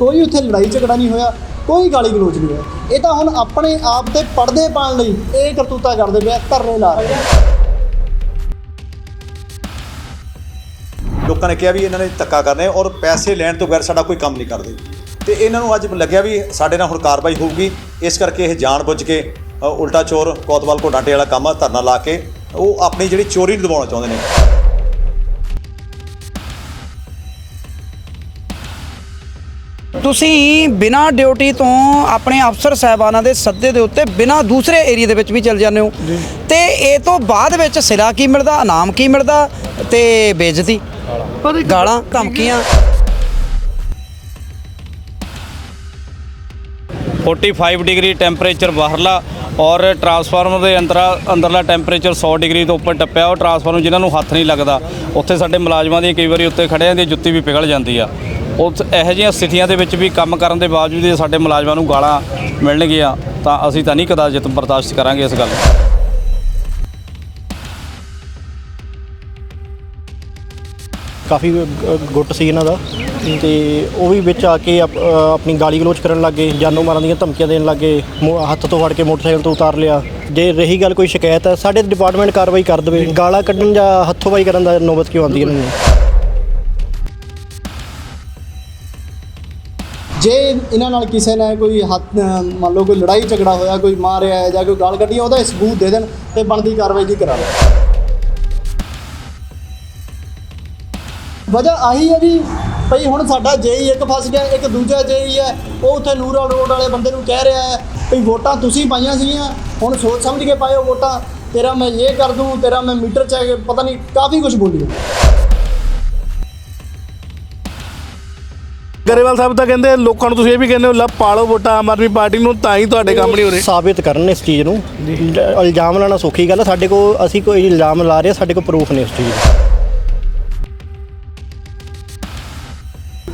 ਕੋਈ ਉੱਥੇ ਲੜਾਈ ਝਗੜਾ ਨਹੀਂ ਹੋਇਆ ਕੋਈ ਗਾਲੀ ਗਲੋਚ ਨਹੀਂ ਹੋਇਆ। ਇਹ ਤਾਂ ਹੁਣ ਆਪਣੇ ਆਪ ਤੇ ਪਰਦੇ ਪਾਉਣ ਲਈ ਇਹ ਕਰਤੂਤਾ ਕਰਦੇ ਪਏ ਆ, ਧਰਨੇ ਲਾ ਰਹੇ ਲੋਕਾਂ ਨੇ ਕਿਹਾ ਵੀ ਇਹਨਾਂ ਨੇ ਧੱਕਾ ਕਰਨਾ ਹੈ ਔਰ ਪੈਸੇ ਲੈਣ ਤੋਂ ਬਗੈਰ ਸਾਡਾ ਕੋਈ ਕੰਮ ਨਹੀਂ ਕਰਦੇ। ਤੇ ਇਹਨਾਂ ਨੂੰ ਅੱਜ ਲੱਗਿਆ ਵੀ ਸਾਡੇ ਨਾਲ ਹੁਣ ਕਾਰਵਾਈ ਹੋਊਗੀ ਇਸ ਕਰਕੇ ਇਹ ਜਾਣ ਬੁੱਝ ਕੇ ਉਲਟਾ ਚੋਰ ਕੋਤਵਾਲ ਕੋ ਡਾਂਟੇ ਵਾਲਾ ਕੰਮ ਧਰਨਾ ਲਾ ਕੇ ਉਹ ਆਪਣੀ ਜਿਹੜੀ ਚੋਰੀ ਨੂੰ ਦਬਾਉਣਾ ਚਾਹੁੰਦੇ ਨੇ। ਤੁਸੀਂ ਬਿਨਾਂ ਡਿਊਟੀ ਤੋਂ ਆਪਣੇ ਅਫਸਰ ਸਾਹਿਬਾਨਾਂ ਦੇ ਸੱਦੇ ਦੇ ਉੱਤੇ ਬਿਨਾਂ ਦੂਸਰੇ ਏਰੀਆ ਦੇ ਵਿੱਚ ਵੀ ਚਲ ਜਾਂਦੇ ਹੋ। ਤੇ ਇਹ ਤੋਂ ਬਾਅਦ ਵਿੱਚ ਸਿਰਾ ਕੀ ਮਿਲਦਾ ਇਨਾਮ ਕੀ ਮਿਲਦਾ ਤੇ ਬੇਇੱਜ਼ਤੀ? ਗਾਲਾਂ ਧਮਕੀਆਂ? 45 ਡਿਗਰੀ ਟੈਂਪਰੇਚਰ ਬਾਹਰਲਾ ਔਰ ਟਰਾਂਸਫਾਰਮਰ ਦੇ ਅੰਦਰਾ ਅੰਦਰਲਾ ਟੈਂਪਰੇਚਰ 100 ਡਿਗਰੀ ਤੋਂ ਉੱਪਰ ਟੱਪਿਆ। ਉਹ ਟਰਾਂਸਫਾਰਮਰ ਜਿਨ੍ਹਾਂ ਨੂੰ ਹੱਥ ਨਹੀਂ ਲੱਗਦਾ ਉੱਥੇ ਸਾਡੇ ਮੁਲਾਜ਼ਮਾਂ ਦੀ ਕਈ ਵਾਰੀ ਉੱਤੇ ਖੜਿਆਂ ਦੀ ਜੁੱਤੀ ਵੀ ਪਿਘਲ ਜਾਂਦੀ ਆ। ਉਹ ਇਹੋ ਜਿਹੀਆਂ ਸਥਿਤੀਆਂ ਦੇ ਵਿੱਚ ਵੀ ਕੰਮ ਕਰਨ ਦੇ ਬਾਵਜੂਦ ਜੇ ਸਾਡੇ ਮੁਲਾਜ਼ਮਾਂ ਨੂੰ ਗਾਲਾਂ ਮਿਲਣਗੀਆਂ, ਤਾਂ ਅਸੀਂ ਤਾਂ ਨਹੀਂ ਕਦਾਚਿਤ ਬਰਦਾਸ਼ਤ ਕਰਾਂਗੇ ਇਸ ਗੱਲ ਕਾਫੀ ਗੁੱਟ ਸੀ ਇਹਨਾਂ ਦਾ, ਤੇ ਉਹ ਵੀ ਵਿੱਚ ਆ ਕੇ ਆਪ- ਆਪਣੀ ਗਾਲੀ ਗਲੋਚ ਕਰਨ ਲੱਗੇ ਜਾਨੋਂ ਮਾਰਨ ਦੀਆਂ ਧਮਕੀਆਂ ਦੇਣ ਲੱਗੇ ਮੋ- ਹੱਥ ਤੋਂ ਫੜ ਕੇ ਮੋਟਰਸਾਈਕਲ ਤੋਂ ਉਤਾਰ ਲਿਆ। ਜੇ ਰਹੀ ਗੱਲ ਕੋਈ ਸ਼ਿਕਾਇਤ ਹੈ ਸਾਡੇ ਡਿਪਾਰਟਮੈਂਟ ਕਾਰਵਾਈ ਕਰ ਦੇਵੇ, ਗਾਲਾਂ ਕੱਢਣ ਜਾਂ ਹੱਥੋਂਬਾਈ ਕਰਨ ਦਾ ਨੌਬਤ ਕਿਉਂ ਆਉਂਦੀ ਇਹਨਾਂ ਨੂੰ? ਜੇ ਇਹਨਾਂ ਨਾਲ ਕਿਸੇ ਨੇ ਕੋਈ ਹੱਥ ਮੰਨ ਲਓ ਕੋਈ ਲੜਾਈ ਝਗੜਾ ਹੋਇਆ ਕੋਈ ਮਾਰਿਆ ਜਾਂ ਕੋਈ ਗਾਲ ਕੱਢੀ ਹੈ, ਉਹਦਾ ਸਬੂਤ ਦੇ ਦੇਣ ਤੇ ਬਣਦੀ ਕਾਰਵਾਈ ਦੀ ਕਰਾ ਲਓ ਵਜ੍ਹਾ ਆਹੀ ਹੈ ਵੀ ਭਈ ਹੁਣ ਸਾਡਾ ਜੇਈ ਇੱਕ ਫਸ ਗਿਆ ਇੱਕ ਦੂਜਾ ਜੇਈ ਹੈ ਉਹ ਉੱਥੇ ਨੂਰਾ ਰੋਡ ਵਾਲੇ ਬੰਦੇ ਨੂੰ ਕਹਿ ਰਿਹਾ ਹੈ ਭਈ ਵੋਟਾਂ ਤੁਸੀਂ ਪਾਈਆਂ ਸੀਗੀਆਂ ਹੁਣ ਸੋਚ ਸਮਝ ਕੇ ਪਾਇਓ ਵੋਟਾਂ ਤੇਰਾ ਮੈਂ ਇਹ ਕਰ ਦੂੰ ਤੇਰਾ ਮੈਂ ਮੀਟਰ ਚੈੱਕ ਪਤਾ ਨਹੀਂ ਕਾਫੀ ਕੁਝ ਬੋਲੀ ਗਰੇਵਾਲ ਸਾਹਿਬ ਤਾਂ ਕਹਿੰਦੇ ਲੋਕਾਂ ਨੂੰ ਤੁਸੀਂ ਇਹ ਵੀ ਕਹਿੰਦੇ ਹੋ ਲਾ ਪਾਲੋ ਵੋਟਾਂ ਆਮ ਆਦਮੀ ਪਾਰਟੀ ਨੂੰ ਤਾਂ ਹੀ ਤੁਹਾਡੇ ਕੰਮ ਨਹੀਂ ਹੋ ਰਹੇ। ਸਾਬਿਤ ਕਰਨ ਇਸ ਚੀਜ਼ ਨੂੰ। ਲ- ਇਲਜ਼ਾਮ ਲਾਣਾ ਸੌਖੀ ਗੱਲ ਹੈ ਸਾਡੇ ਕੋਲ ਅਸੀਂ ਕੋਈ ਇਲਜ਼ਾਮ ਲਾ ਰਹੇ ਹਾਂ, ਸਾਡੇ ਕੋਲ ਪ੍ਰੂਫ ਨਹੀਂ ਉਸ ਚੀਜ਼ ਦਾ।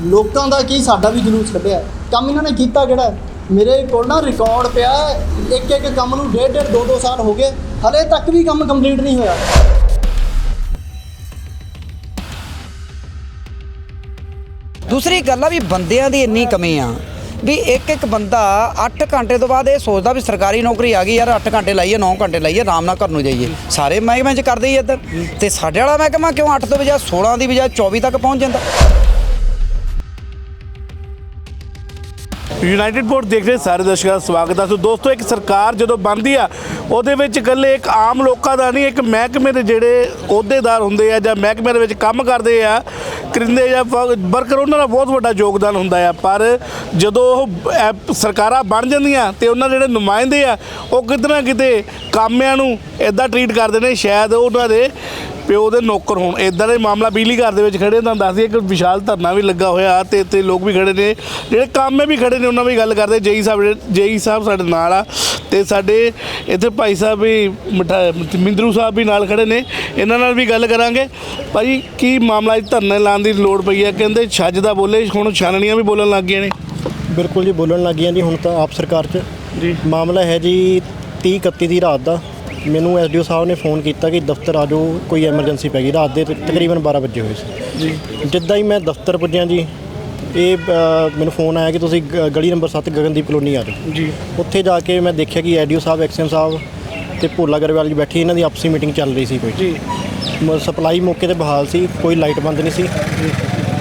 ਲੋਕਾਂ ਦਾ ਕੀ ਸਾਡਾ ਵੀ ਜਲੂਸ ਕੱਢਿਆ? ਕੰਮ ਇਹਨਾਂ ਨੇ ਕੀਤਾ ਕਿਹੜਾ? ਹੈ? ਮੇਰੇ ਕੋਲ ਨਾ ਰਿਕਾਰਡ ਪਿਆ ਹੈ, ਇੱਕ ਇੱਕ ਕੰਮ ਨੂੰ ਡੇਢ ਡੇਢ ਦੋ ਦੋ ਸਾਲ ਹੋ ਗਏ ਹਲੇ ਤੱਕ ਵੀ ਕੰਮ ਕੰਪਲੀਟ ਨਹੀਂ ਹੋਇਆ। ਦੂਸਰੀ ਗੱਲ ਆ ਵੀ ਬੰਦਿਆਂ ਦੀ ਇੰਨੀ ਕਮੀ ਆ ਵੀ ਇੱਕ ਇੱਕ ਬੰਦਾ 8 ਘੰਟੇ ਤੋਂ ਬਾਅਦ ਇਹ ਸੋਚਦਾ ਵੀ ਸਰਕਾਰੀ ਨੌਕਰੀ ਆ ਗਈ ਯਾਰ 8 ਘੰਟੇ ਲਾਈਏ 9 ਘੰਟੇ ਲਾਈਏ, ਆਰਾਮ ਨਾਲ ਘਰ ਨੂੰ ਜਾਈਏ। ਸਾਰੇ ਮਹਿਕਮੇ 'ਚ ਕਰਦੇ ਹੀ ਇੱਧਰ। ਤੇ ਸਾਡੇ ਵਾਲਾ ਮਹਿਕਮਾ ਕਿਉਂ 8 ਤੋਂ ਵਜਾ 16 ਦੀ ਵਜਾ 24 ਤੱਕ ਪਹੁੰਚ ਜਾਂਦਾ? ਯੂਨਾਈਟਿਡ ਬੋਰਡ ਦੇਖ ਰਹੇ ਸਾਰੇ ਦਰਸ਼ਕਾਂ ਦਾ ਸਵਾਗਤ ਹੈ ਸੋ ਦੋਸਤੋ, ਇੱਕ ਸਰਕਾਰ ਜਦੋਂ ਬਣਦੀ ਆ, ਉਹਦੇ ਵਿੱਚ ਇਕੱਲੇ ਇੱਕ ਆਮ ਲੋਕਾਂ ਦਾ ਨਹੀਂ, ਇੱਕ ਮਹਿਕਮੇ ਦੇ ਜਿਹੜੇ ਅਹੁਦੇਦਾਰ ਹੁੰਦੇ ਆ ਜਾਂ ਮਹਿਕਮੇ ਦੇ ਵਿੱਚ ਕੰਮ ਕਰਦੇ ਆ, ਕਰਿੰਦੇ ਜਾਂ ਵਰਕਰ, ਉਹਨਾਂ ਦਾ ਬਹੁਤ ਵੱਡਾ ਯੋਗਦਾਨ ਹੁੰਦਾ ਆ। ਪਰ ਜਦੋਂ ਉਹ ਐ- ਸਰਕਾਰਾਂ ਬਣ ਜਾਂਦੀਆਂ ਤੇ ਉਹਨਾਂ ਦੇ ਜਿਹੜੇ ਨੁਮਾਇੰਦੇ ਆ, ਉਹ ਕਿਤੇ ਨਾ ਕਿਤੇ ਕਾਮਿਆਂ ਨੂੰ ਇਦਾਂ ਟਰੀਟ ਕਰਦੇ ਨੇ, ਸ਼ਾਇਦ ਉਹਨਾਂ ਦੇ ਪਿਓ ਦੇ ਨੌਕਰ ਹੋਣ। ਇਦਾਂ ਦੇ ਮਾਮਲਾ ਬਿਜਲੀ ਘਰ ਦੇ ਵਿੱਚ ਖੜੇ ਤਾਂ ਦੱਸਦੀ ਇੱਕ ਵਿਸ਼ਾਲ ਧਰਨਾ ਵੀ ਲੱਗਾ ਹੋਇਆ ਤੇ ਇੱਥੇ ਲੋਕ ਵੀ ਖੜੇ ਨੇ। ਜਿਹੜੇ ਕਾਮੇ ਵੀ ਖੜੇ ਨੇ ਉਹਨਾਂ ਵੀ ਗੱਲ ਕਰਦੇ। ਜੇਈ ਸਾਹਿਬ ਜੇਈ ਸਾਹਿਬ ਸਾਡੇ ਨਾਲ ਆ ਤੇ ਸਾਡੇ ਇੱਥੇ ਭਾਈ ਸਾਹਿਬ ਵੀ ਮਿੰਦਰੂ ਸਾਹਿਬ ਵੀ ਨਾਲ ਖੜੇ ਨੇ। ਇਹਨਾਂ ਨਾਲ ਵੀ ਗੱਲ ਕਰਾਂਗੇ। ਭਾਜੀ ਕੀ ਮਾਮਲਾ ਧਰਨੇ ਲਾਉਣ ਦੀ ਲੋੜ ਪਈ ਹੈ ਕਹਿੰਦੇ ਛੱਜ ਦਾ ਬੋਲੇ ਹੁਣ ਛਾਨਣੀਆਂ ਵੀ ਬੋਲਣ ਲੱਗ ਗਈਆਂ ਨੇ। ਬਿਲਕੁਲ ਜੀ ਬੋਲਣ ਲੱਗ ਗਈਆਂ ਜੀ ਹੁਣ ਤਾਂ ਆਪ ਸਰਕਾਰ 'ਚ। ਜੀ। ਮਾਮਲਾ ਹੈ ਜੀ 30 31 ਦੀ ਰਾਤ ਦਾ। ਮੈਨੂੰ ਐਸਡੀਓ ਸਾਹਿਬ ਨੇ ਫੋਨ ਕੀਤਾ ਕਿ ਦਫ਼ਤਰ ਆ ਜਾਓ ਕੋਈ ਐਮਰਜੈਂਸੀ ਪੈ ਗਈ। ਰਾਤ ਦੇ ਤਕ- ਤਕਰੀਬਨ 12 ਵਜੇ ਹੋਏ ਸੀ। ਜੀ। ਜਿੱਦਾਂ ਹੀ ਮੈਂ ਦਫ਼ਤਰ ਪੁੱਜਿਆ ਜੀ ਇਹ ਅ, ਮੈਨੂੰ ਫੋਨ ਆਇਆ ਕਿ ਤੁਸੀਂ ਗ- ਗਲੀ ਨੰਬਰ 7 ਗਗਨਦੀਪ ਕਲੋਨੀ ਆ ਜਾਓ। ਜੀ। ਉੱਥੇ ਜਾ ਕੇ ਮੈਂ ਦੇਖਿਆ ਕਿ ਐਡੀਓ ਸਾਹਿਬ ਐਕਸਐਮ ਸਾਹਿਬ ਤੇ ਭੋਲਾ ਗਰੇਵਾਲ ਜੀ ਬੈਠੀ ਇਹਨਾਂ ਦੀ ਆਪਸੀ ਮੀਟਿੰਗ ਚੱਲ ਰਹੀ ਸੀ ਕੋਈ। ਜੀ। ਸਪਲਾਈ ਮੌਕੇ ਤੇ ਬਹਾਲ ਸੀ ਕੋਈ ਲਾਈਟ ਬੰਦ ਨਹੀਂ ਸੀ।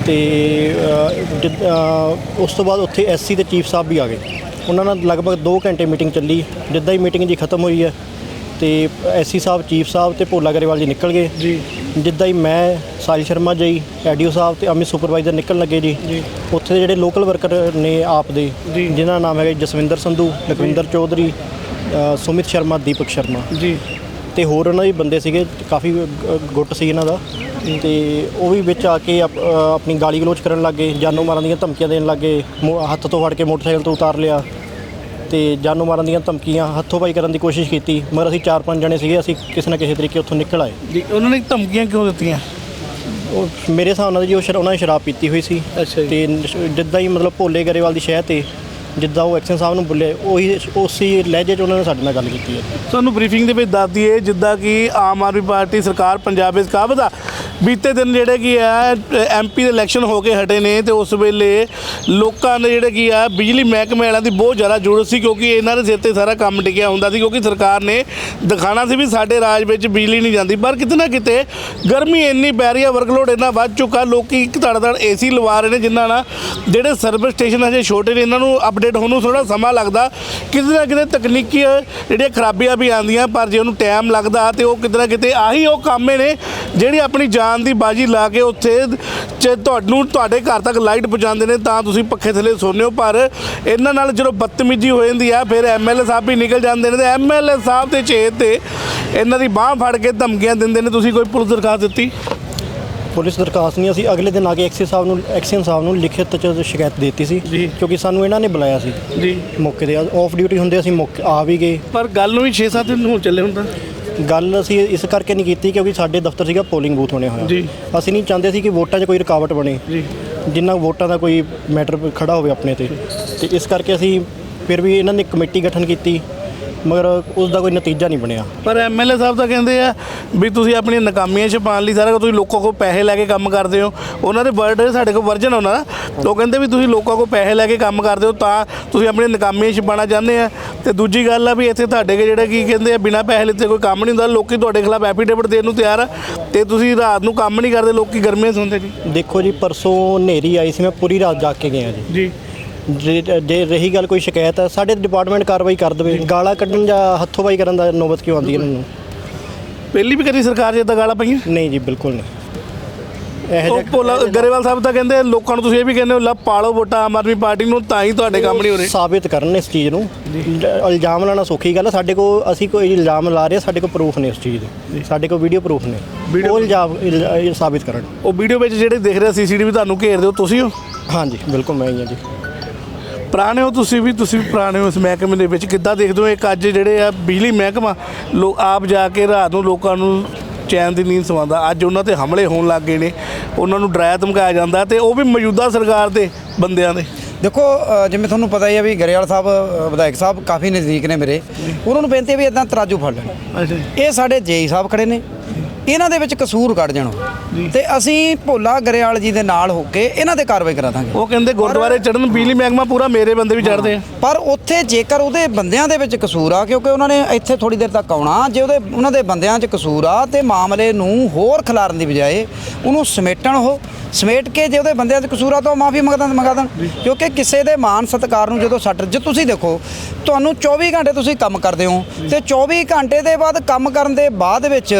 ਤੇ ਅ, ਜਿੱਦ- ਅ, ਉਸ ਤੋਂ ਬਾਅਦ ਉੱਥੇ ਐਸਸੀ ਤੇ ਚੀਫ ਸਾਹਿਬ ਵੀ ਆ ਗਏ। ਉਹਨਾਂ ਨਾਲ ਲਗਭਗ 2 ਘੰਟੇ ਮੀਟਿੰਗ ਚੱਲੀ। ਜਿੱਦਾਂ ਹੀ ਮੀਟਿੰਗ ਜੀ ਖਤਮ ਹੋਈ ਹੈ ਤੇ ਐਸਸੀ ਸਾਹਿਬ ਚੀਫ ਸਾਹਿਬ ਤੇ ਭੋਲਾ ਗਰੇਵਾਲ ਜੀ ਨਿਕਲ ਗਏ। ਜੀ। ਜਿੱਦਾਂ ਹੀ ਮੈਂ ਸਾਈ ਸ਼ਰਮਾ ਜੀ ਐਡੀਓ ਸਾਹਿਬ ਤੇ ਅਮਿਤ ਸੁਪਰਵਾਈਜ਼ਰ ਨਿਕਲਣ ਲੱਗੇ ਜੀ। ਉੱਥੇ ਦੇ ਜਿਹੜੇ ਲੋਕਲ ਵਰਕਰ ਨੇ ਆਪ ਦੇ ਜਿਨ੍ਹਾਂ ਦਾ ਨਾਮ ਹੈਗਾ ਜਸਵਿੰਦਰ ਸੰਧੂ ਲਖਵਿੰਦਰ ਚੌਧਰੀ ਸੁਮਿਤ ਸ਼ਰਮਾ ਦੀਪਕ ਸ਼ਰਮਾ। ਜੀ। ਤੇ ਹੋਰ ਉਹਨਾਂ ਦੇ ਬੰਦੇ ਸੀਗੇ ਕਾਫੀ ਗੁੱਟ ਸੀ ਇਹਨਾਂ ਦਾ। ਤੇ ਉਹ ਵੀ ਵਿੱਚ ਆ ਕੇ ਆਪਣੀ ਗਾਲੀ ਗਲੋਚ ਕਰਨ ਲੱਗੇ ਜਾਨੋਂ ਮਾਰਨ ਦੀਆਂ ਧਮਕੀਆਂ ਦੇਣ ਲੱਗੇ ਹੱਥ ਤੋਂ ਫੜ ਕੇ ਮੋਟਰਸਾਈਕਲ ਤੋਂ ਉਤਾਰ ਲਿਆ। ਤੇ ਜਾਨੋਂ ਮਾਰਨ ਦੀਆਂ ਧਮਕੀਆਂ ਹੱਥੋਂ ਪਾਈ ਕਰਨ ਦੀ ਕੋਸ਼ਿਸ਼ ਕੀਤੀ ਮਗਰ ਅਸੀਂ ਚਾਰ ਪੰਜ ਜਣੇ ਸੀਗੇ ਅਸੀਂ ਕਿਸੇ ਨਾ ਕਿਸੇ ਤਰੀਕੇ ਉੱਥੋਂ ਨਿਕਲ ਆਏ। ਜੀ ਉਹਨਾਂ ਨੇ ਧਮਕੀਆਂ ਕਿਉਂ ਦਿੱਤੀਆਂ? ਉਹ ਮੇਰੇ ਹਿਸਾਬ ਨਾਲ ਜੀ ਉਹ ਸ਼ਰ ਉਹਨਾਂ ਨੇ ਸ਼ਰਾਬ ਪੀਤੀ ਹੋਈ ਸੀ। ਅੱਛਾ ਜੀ। ਤੇ ਨਸ਼- ਜਿੱਦਾਂ ਹੀ ਮਤਲਬ ਭੋਲੇ ਗਰੇਵਾਲ ਦੀ ਸ਼ਹਿ ਤੇ ਜਿੱਦਾਂ ਉਹ ਐਕਸ਼ਨ ਸਾਹਿਬ ਨੂੰ ਬੁੱਲੇ ਉਹੀ ਉਸੇ ਲਹਿਜੇ 'ਚ ਉਹਨਾਂ ਨੇ ਸਾਡੇ ਨਾਲ ਗੱਲ ਕੀਤੀ ਹੈ। ਤੁਹਾਨੂੰ ਬਰੀਫਿੰਗ ਦੇ ਵਿੱਚ ਦੱਸ ਦਈਏ ਜਿੱਦਾਂ ਕਿ ਆਮ ਆਦਮੀ ਪਾਰਟੀ ਸਰਕਾਰ ਪੰਜਾਬ ਵਿੱਚ ਕਾਬਜ਼ ਆ ਬੀਤੇ ਦਿਨ ਜਿਹੜੇ ਕੀ ਆ ਐਮਪੀ ਦੇ ਇਲੈਕਸ਼ਨ ਹੋ ਕੇ ਹਟੇ ਨੇ ਤੇ ਉਸ ਵੇਲੇ ਲੋਕਾਂ ਨੇ ਜਿਹੜੇ ਕੀ ਆ, ਬਿਜਲੀ ਮਹਿਕਮੇ ਵਾਲਿਆਂ ਦੀ ਬਹੁਤ ਜ਼ਿਆਦਾ ਜ਼ਰੂਰਤ ਸੀ ਕਿਉਂਕਿ ਇਹਨਾਂ ਦੇ ਸਿਰ ਤੇ ਸਾਰਾ ਕੰਮ ਟਿਕਿਆ ਹੁੰਦਾ ਸੀ ਕਿਉਂਕਿ ਸਰਕਾਰ ਨੇ ਦਿਖਾਣਾ ਸੀ ਵੀ ਸਾਡੇ ਰਾਜ ਵਿੱਚ ਬਿਜਲੀ ਨਹੀਂ ਜਾਂਦੀ। ਪਰ ਕਿਤੇ ਨਾ ਕਿਤੇ ਗਰਮੀ ਇੰਨੀ ਪੈ ਰਹੀ ਹੈ ਵਰਕਲੋਡ ਇੰਨਾ ਵੱਧ ਚੁੱਕਾ, ਲੋਕੀ ਇੱਕ ਧੜ ਏਸੀ ਲਵਾ ਰਹੇ ਨੇ ਜਿਨ੍ਹਾਂ ਨਾਲ ਜਿਹੜੇ ਸਰਵਿਸ ਸਟੇਸ਼ਨ ਹਜੇ ਛੋਟੇ ਨੇ, ਇਹਨਾਂ ਨੂੰ ਅਪਡੇਟ ਹੋਣ ਨੂੰ ਥੋੜਾ ਸਮਾਂ ਲੱਗਦਾ। ਕਿਤੇ ਨਾ ਕਿਤੇ ਤਕਨੀਕੀ ਜਿਹੜੀਆਂ ਖਰਾਬੀਆਂ ਵੀ ਆਉਂਦੀਆਂ, ਪਰ ਜੇ ਉਹਨੂੰ ਟਾਈਮ ਲੱਗਦਾ ਤੇ ਉਹ ਕਿਤੇ ਨਾ ਕਿਤੇ ਆਹੀ ਉਹ ਕੰਮੇ ਨੇ ਜਿਹੜੀ ਆਪਣੀ ਜਾਨ ਦੀ ਬਾਜੀ ਲਾ ਕੇ ਉੱਥੇ ਤੁਹਾਨੂੰ ਤੁਹਾਡੇ ਘਰ ਤੱਕ ਲਾਈਟ ਪਹੁੰਚਾਉਂਦੇ ਨੇ ਤਾਂ ਤੁਸੀਂ ਪੱਖੇ ਥੱਲੇ ਸੌਂਦੇ ਹੋ। ਪਰ ਇਹਨਾਂ ਨਾਲ ਜਦੋਂ ਬਦਤਮੀਜੀ ਹੋ ਜਾਂਦੀ ਆ ਫਿਰ ਐਮਐਲਏ ਸਾਹਿਬ ਵੀ ਨਿਕਲ ਜਾਂਦੇ ਨੇ ਤੇ ਐਮਐਲਏ ਸਾਹਿਬ ਦੇ ਚੇਤ ਤੇ ਇਹਨਾਂ ਦੀ ਬਾਹ ਫੜ ਕੇ ਧਮਕੀਆਂ ਦਿੰਦੇ ਨੇ। ਤੁਸੀਂ ਕੋਈ ਪੁਲਿਸ ਦਰਖਾਸਤ ਦਿੱਤੀ? ਪੁਲਿਸ ਦਰਖਾਸਤ ਨਹੀਂ ਅਸੀਂ ਅਗਲੇ ਦਿਨ ਆ ਕੇ ਐਕਸੀ ਸਾਹਿਬ ਨੂੰ ਐਕਸੀਅਨ ਸਾਹਿਬ ਨੂੰ ਲਿਖਿਤ ਚ ਸ਼ਿਕਾਇਤ ਦਿੱਤੀ ਸੀ। ਕਿਉਂਕਿ ਸਾਨੂੰ ਇਹਨਾਂ ਨੇ ਬੁਲਾਇਆ ਸੀ। ਜੀ। ਮੌਕੇ ਤੇ ਆਫ ਡਿਊਟੀ ਹੁੰਦੇ ਅਸੀਂ ਮੌਕੇ ਆ ਵੀ ਗਏ। ਪਰ ਗੱਲ ਨੂੰ ਵੀ 6-7 ਦਿਨ ਹੋ ਚੱਲੇ ਤਾਂ। ਗੱਲ ਅਸੀਂ ਇਸ ਕਰਕੇ ਨਹੀਂ ਕੀਤੀ ਕਿਉਂਕਿ ਸਾਡੇ ਦਫ਼ਤਰ ਸੀਗਾ ਪੋਲਿੰਗ ਬੂਥ ਹੋਣੇ ਹੋਇਆ ਜੀ। ਅਸੀਂ ਨਹੀਂ ਚਾਹੁੰਦੇ ਸੀ ਕਿ ਵੋਟਾਂ 'ਚ ਕੋਈ ਰੁਕਾਵਟ ਬਣੇ। ਜੀ। ਜਿੰਨਾ ਵੋਟਾਂ ਦਾ ਕੋਈ ਮੈਟਰ ਖੜਾ ਹੋਵੇ ਆਪਣੇ ਤੇ। ਤੇ ਇਸ ਕਰਕੇ ਅਸੀਂ ਫਿਰ ਵੀ ਇਹਨਾਂ ਨੇ ਕਮੇਟੀ ਗਠਨ ਕੀਤੀ। ਮਗਰ ਉਸ ਦਾ ਕੋਈ ਨਤੀਜਾ ਨਹੀਂ ਬਣਿਆ। ਪਰ ਐਮਐਲਏ ਸਾਹਿਬ ਤਾਂ ਕਹਿੰਦੇ ਆ ਵੀ ਤੁਸੀਂ ਆਪਣੀਆਂ ਨਾਕਾਮੀਆਂ ਛਪਾਉਣ ਲਈ ਸਾਰਾ ਕੁਝ ਤੁਸੀਂ ਲੋਕਾਂ ਕੋਲ ਪੈਸੇ ਲੈ ਕੇ ਕੰਮ ਕਰਦੇ ਹੋ। ਉਹਨਾਂ ਦੇ ਵਰਡ ਸਾਡੇ ਕੋਲ ਵਰਜਨ ਉਹਨਾਂ ਦਾ। ਉਹ ਕਹਿੰਦੇ ਵੀ ਤੁਸੀਂ ਲੋਕਾਂ ਕੋਲ ਪੈਸੇ ਲੈ ਕੇ ਕੰਮ ਕਰਦੇ ਹੋ ਤਾਂ ਤੁਸੀਂ ਆਪਣੀਆਂ ਨਾਕਾਮੀਆਂ ਛਪਾਉਣਾ ਚਾਹੁੰਦੇ ਆ। ਤੇ ਦੂਜੀ ਗੱਲ ਆ ਵੀ ਇੱਥੇ ਤੁਹਾਡੇ ਕੇ ਜਿਹੜਾ ਕੀ ਕਹਿੰਦੇ ਆ ਬਿਨਾਂ ਪੈਸੇ ਲਿੱਤੇ ਕੋਈ ਕੰਮ ਨਹੀਂ ਹੁੰਦਾ। ਲੋਕੀ ਤੁਹਾਡੇ ਖਿਲਾਫ ਐਫੀਡੇਵਿਟ ਦੇਣ ਨੂੰ ਤਿਆਰ ਆ। ਤੇ ਤੁਸੀਂ ਰਾਤ ਨੂੰ ਕੰਮ ਨਹੀਂ ਕਰਦੇ ਲੋਕੀ ਗਰਮੀਆਂ ਸੌਂਦੇ ਜੀ। ਦੇਖੋ ਜੀ ਪਰਸੋਂ ਹਨੇਰੀ ਆਈ ਸੀ ਮੈਂ ਪੂਰੀ ਰਾਤ ਜਾਗ ਕੇ ਗਿਆ ਜੀ। ਜੀ। ਜੇ ਜੇ ਰਹੀ ਗੱਲ ਕੋਈ ਸ਼ਿਕਾਇਤ ਹੈ ਸਾਡੇ ਡਿਪਾਰਟਮੈਂਟ ਕਾਰਵਾਈ ਕਰ ਦੇਵੇ। ਗਾਲਾਂ ਕੱਢਣ ਜਾਂ ਹੱਥੋਂਬਾਈ ਕਰਨ ਦਾ ਨੌਬਤ ਕਿਉਂ ਆਉਂਦੀ ਇਹਨਾਂ ਨੂੰ? ਪਹਿਲੀ ਵੀ ਕਦੀ ਸਰਕਾਰ 'ਚ ਇਦਾਂ ਗਾਲਾਂ ਪਈਆਂ? ਨਹੀਂ ਜੀ ਬਿਲਕੁਲ ਨਹੀਂ। ਇਹ ਉਹ ਭੋਲਾ ਗਰੇਵਾਲ ਸਾਹਿਬ ਤਾਂ ਕਹਿੰਦੇ ਲੋਕਾਂ ਨੂੰ ਤੁਸੀਂ ਇਹ ਵੀ ਕਹਿੰਦੇ ਹੋ ਲਾ ਪਾਲੋ ਵੋਟਾਂ ਆਮ ਆਦਮੀ ਪਾਰਟੀ ਨੂੰ ਤਾਂ ਹੀ ਤੁਹਾਡੇ ਕੰਮ ਨਹੀਂ ਹੋ ਰਹੇ। ਸਾਬਿਤ ਕਰਨ ਇਸ ਚੀਜ਼ ਨੂੰ। ਇਲਜ਼ਾਮ ਲਾਣਾ ਸੌਖੀ ਗੱਲ ਹੈ ਸਾਡੇ ਕੋਲ ਅਸੀਂ ਕੋਈ ਇਲਜ਼ਾਮ ਲਾ ਰਹੇ ਹਾਂ, ਸਾਡੇ ਕੋਲ ਪ੍ਰੂਫ ਨੇ ਉਸ ਚੀਜ਼ ਦੇ। ਸਾਡੇ ਕੋਲ ਵੀਡੀਓ ਪ੍ਰੂਫ ਨੇ। ਉਹ ਇਲਜ਼ਾਮ ਇਲ- ਇਹ ਸਾਬਿਤ ਕਰਨ। ਉਹ ਵੀਡੀਓ ਵਿੱਚ ਜਿਹੜੇ ਦਿਖ ਰਿਹਾ ਸੀਸੀਟੀਵੀ ਤੁਹਾਨੂੰ ਘੇਰਦੇ ਹੋ ਤੁਸੀਂ ਹੋ? ਹਾਂਜੀ ਬਿਲਕੁਲ ਮੈਂ ਹੀ ਹਾਂ ਜੀ। ਪੁਰਾਣੇ ਹੋ ਤੁਸੀਂ ਵੀ ਤੁਸੀਂ ਵੀ ਪੁਰਾਣੇ ਹੋ ਇਸ ਮਹਿਕਮੇ ਦੇ ਵਿੱਚ। ਕਿੱਦਾਂ ਦੇਖਦੇ ਹੋ ਇੱਕ ਅੱਜ ਜਿਹੜੇ ਆ ਬਿਜਲੀ ਮਹਿਕਮਾ ਲੋ ਆਪ ਜਾ ਕੇ ਰਾਤ ਨੂੰ ਲੋਕਾਂ ਨੂੰ ਚੈਨ ਦੀ ਨੀਂਦ ਸਵਾਉਂਦਾ। ਅੱਜ ਉਹਨਾਂ ਤੇ ਹਮਲੇ ਹੋਣ ਲੱਗ ਗਏ ਨੇ ਉਹਨਾਂ ਨੂੰ ਡਰਾਇਆ ਧਮਕਾਇਆ ਜਾਂਦਾ ਤੇ ਉਹ ਵੀ ਮੌਜੂਦਾ ਸਰਕਾਰ ਦੇ ਬੰਦਿਆਂ ਦੇ। ਦੇਖੋ ਅ, ਜਿਵੇਂ ਤੁਹਾਨੂੰ ਪਤਾ ਹੀ ਹੈ ਵੀ ਗਰੇਵਾਲ ਸਾਹਿਬ ਅ, ਵਿਧਾਇਕ ਸਾਹਿਬ ਕਾਫੀ ਨਜ਼ਦੀਕ ਨੇ ਮੇਰੇ। ਉਹਨਾਂ ਨੂੰ ਬੇਨਤੀ ਹੈ ਵੀ ਇਦਾਂ ਤਰਾਜੂ ਫੜ ਲੈਣ। ਅੱਛਾ ਇਹ ਸਾਡੇ ਜੇਈ ਸਾਹਿਬ ਖੜੇ ਨੇ। ਇਹਨਾਂ ਦੇ ਵਿੱਚ ਕਸੂਰ ਕੱਢ ਜਾਣੋ। ਤੇ ਅਸੀਂ ਭੋਲਾ ਗਰੇਵਾਲ ਜੀ ਦੇ ਨਾਲ ਹੋ ਕੇ ਇਹਨਾਂ ਤੇ ਕਾਰਵਾਈ ਕਰਾ ਦਾਂਗੇ। ਉਹ ਕਹਿੰਦੇ ਗੁਰਦੁਆਰੇ ਚੜਨ ਬਿਜਲੀ ਮਹਿਕਮਾ ਪੂਰਾ ਮੇਰੇ ਬੰਦੇ ਵੀ ਚੜਦੇ ਆ। ਪਰ ਉੱਥੇ ਜੇਕਰ ਉਹਦੇ ਬੰਦਿਆਂ ਦੇ ਵਿੱਚ ਕਸੂਰ ਆ ਕਿਉਂਕਿ ਉਹਨਾਂ ਨੇ ਇੱਥੇ ਥੋੜੀ ਦੇਰ ਤੱਕ ਆਉਣਾ ਜੇ ਉਹਦੇ ਉਹਨਾਂ ਦੇ ਬੰਦਿਆਂ 'ਚ ਕਸੂਰ ਆ ਤੇ ਮਾਮਲੇ ਨੂੰ ਹੋਰ ਖਿਲਾਰਨ ਦੀ ਬਜਾਏ ਉਹਨੂੰ ਸਮੇਟਣ ਉਹ ਸਮੇਟ ਕੇ ਜੇ ਉਹਦੇ ਬੰਦਿਆਂ 'ਚ ਕਸੂਰ ਆ ਤਾਂ ਮਾਫੀ ਮੰਗਦਾ ਮੰਗਾ ਦੇਣ ਕਿਉਂਕਿ ਕਿਸੇ ਦੇ ਮਾਨ ਸਤਕਾਰ ਨੂੰ ਜਦੋਂ ਸੱਟ ਜੇ ਤੁਸੀਂ ਦੇਖੋ ਤੁਹਾਨੂੰ 24 ਘੰਟੇ ਤੁਸੀਂ ਕੰਮ ਕਰਦੇ ਹੋ ਤੇ 24 ਘੰਟੇ ਦੇ ਬਾਅਦ ਕੰਮ ਕਰਨ ਦੇ ਬਾਅਦ ਵਿੱਚ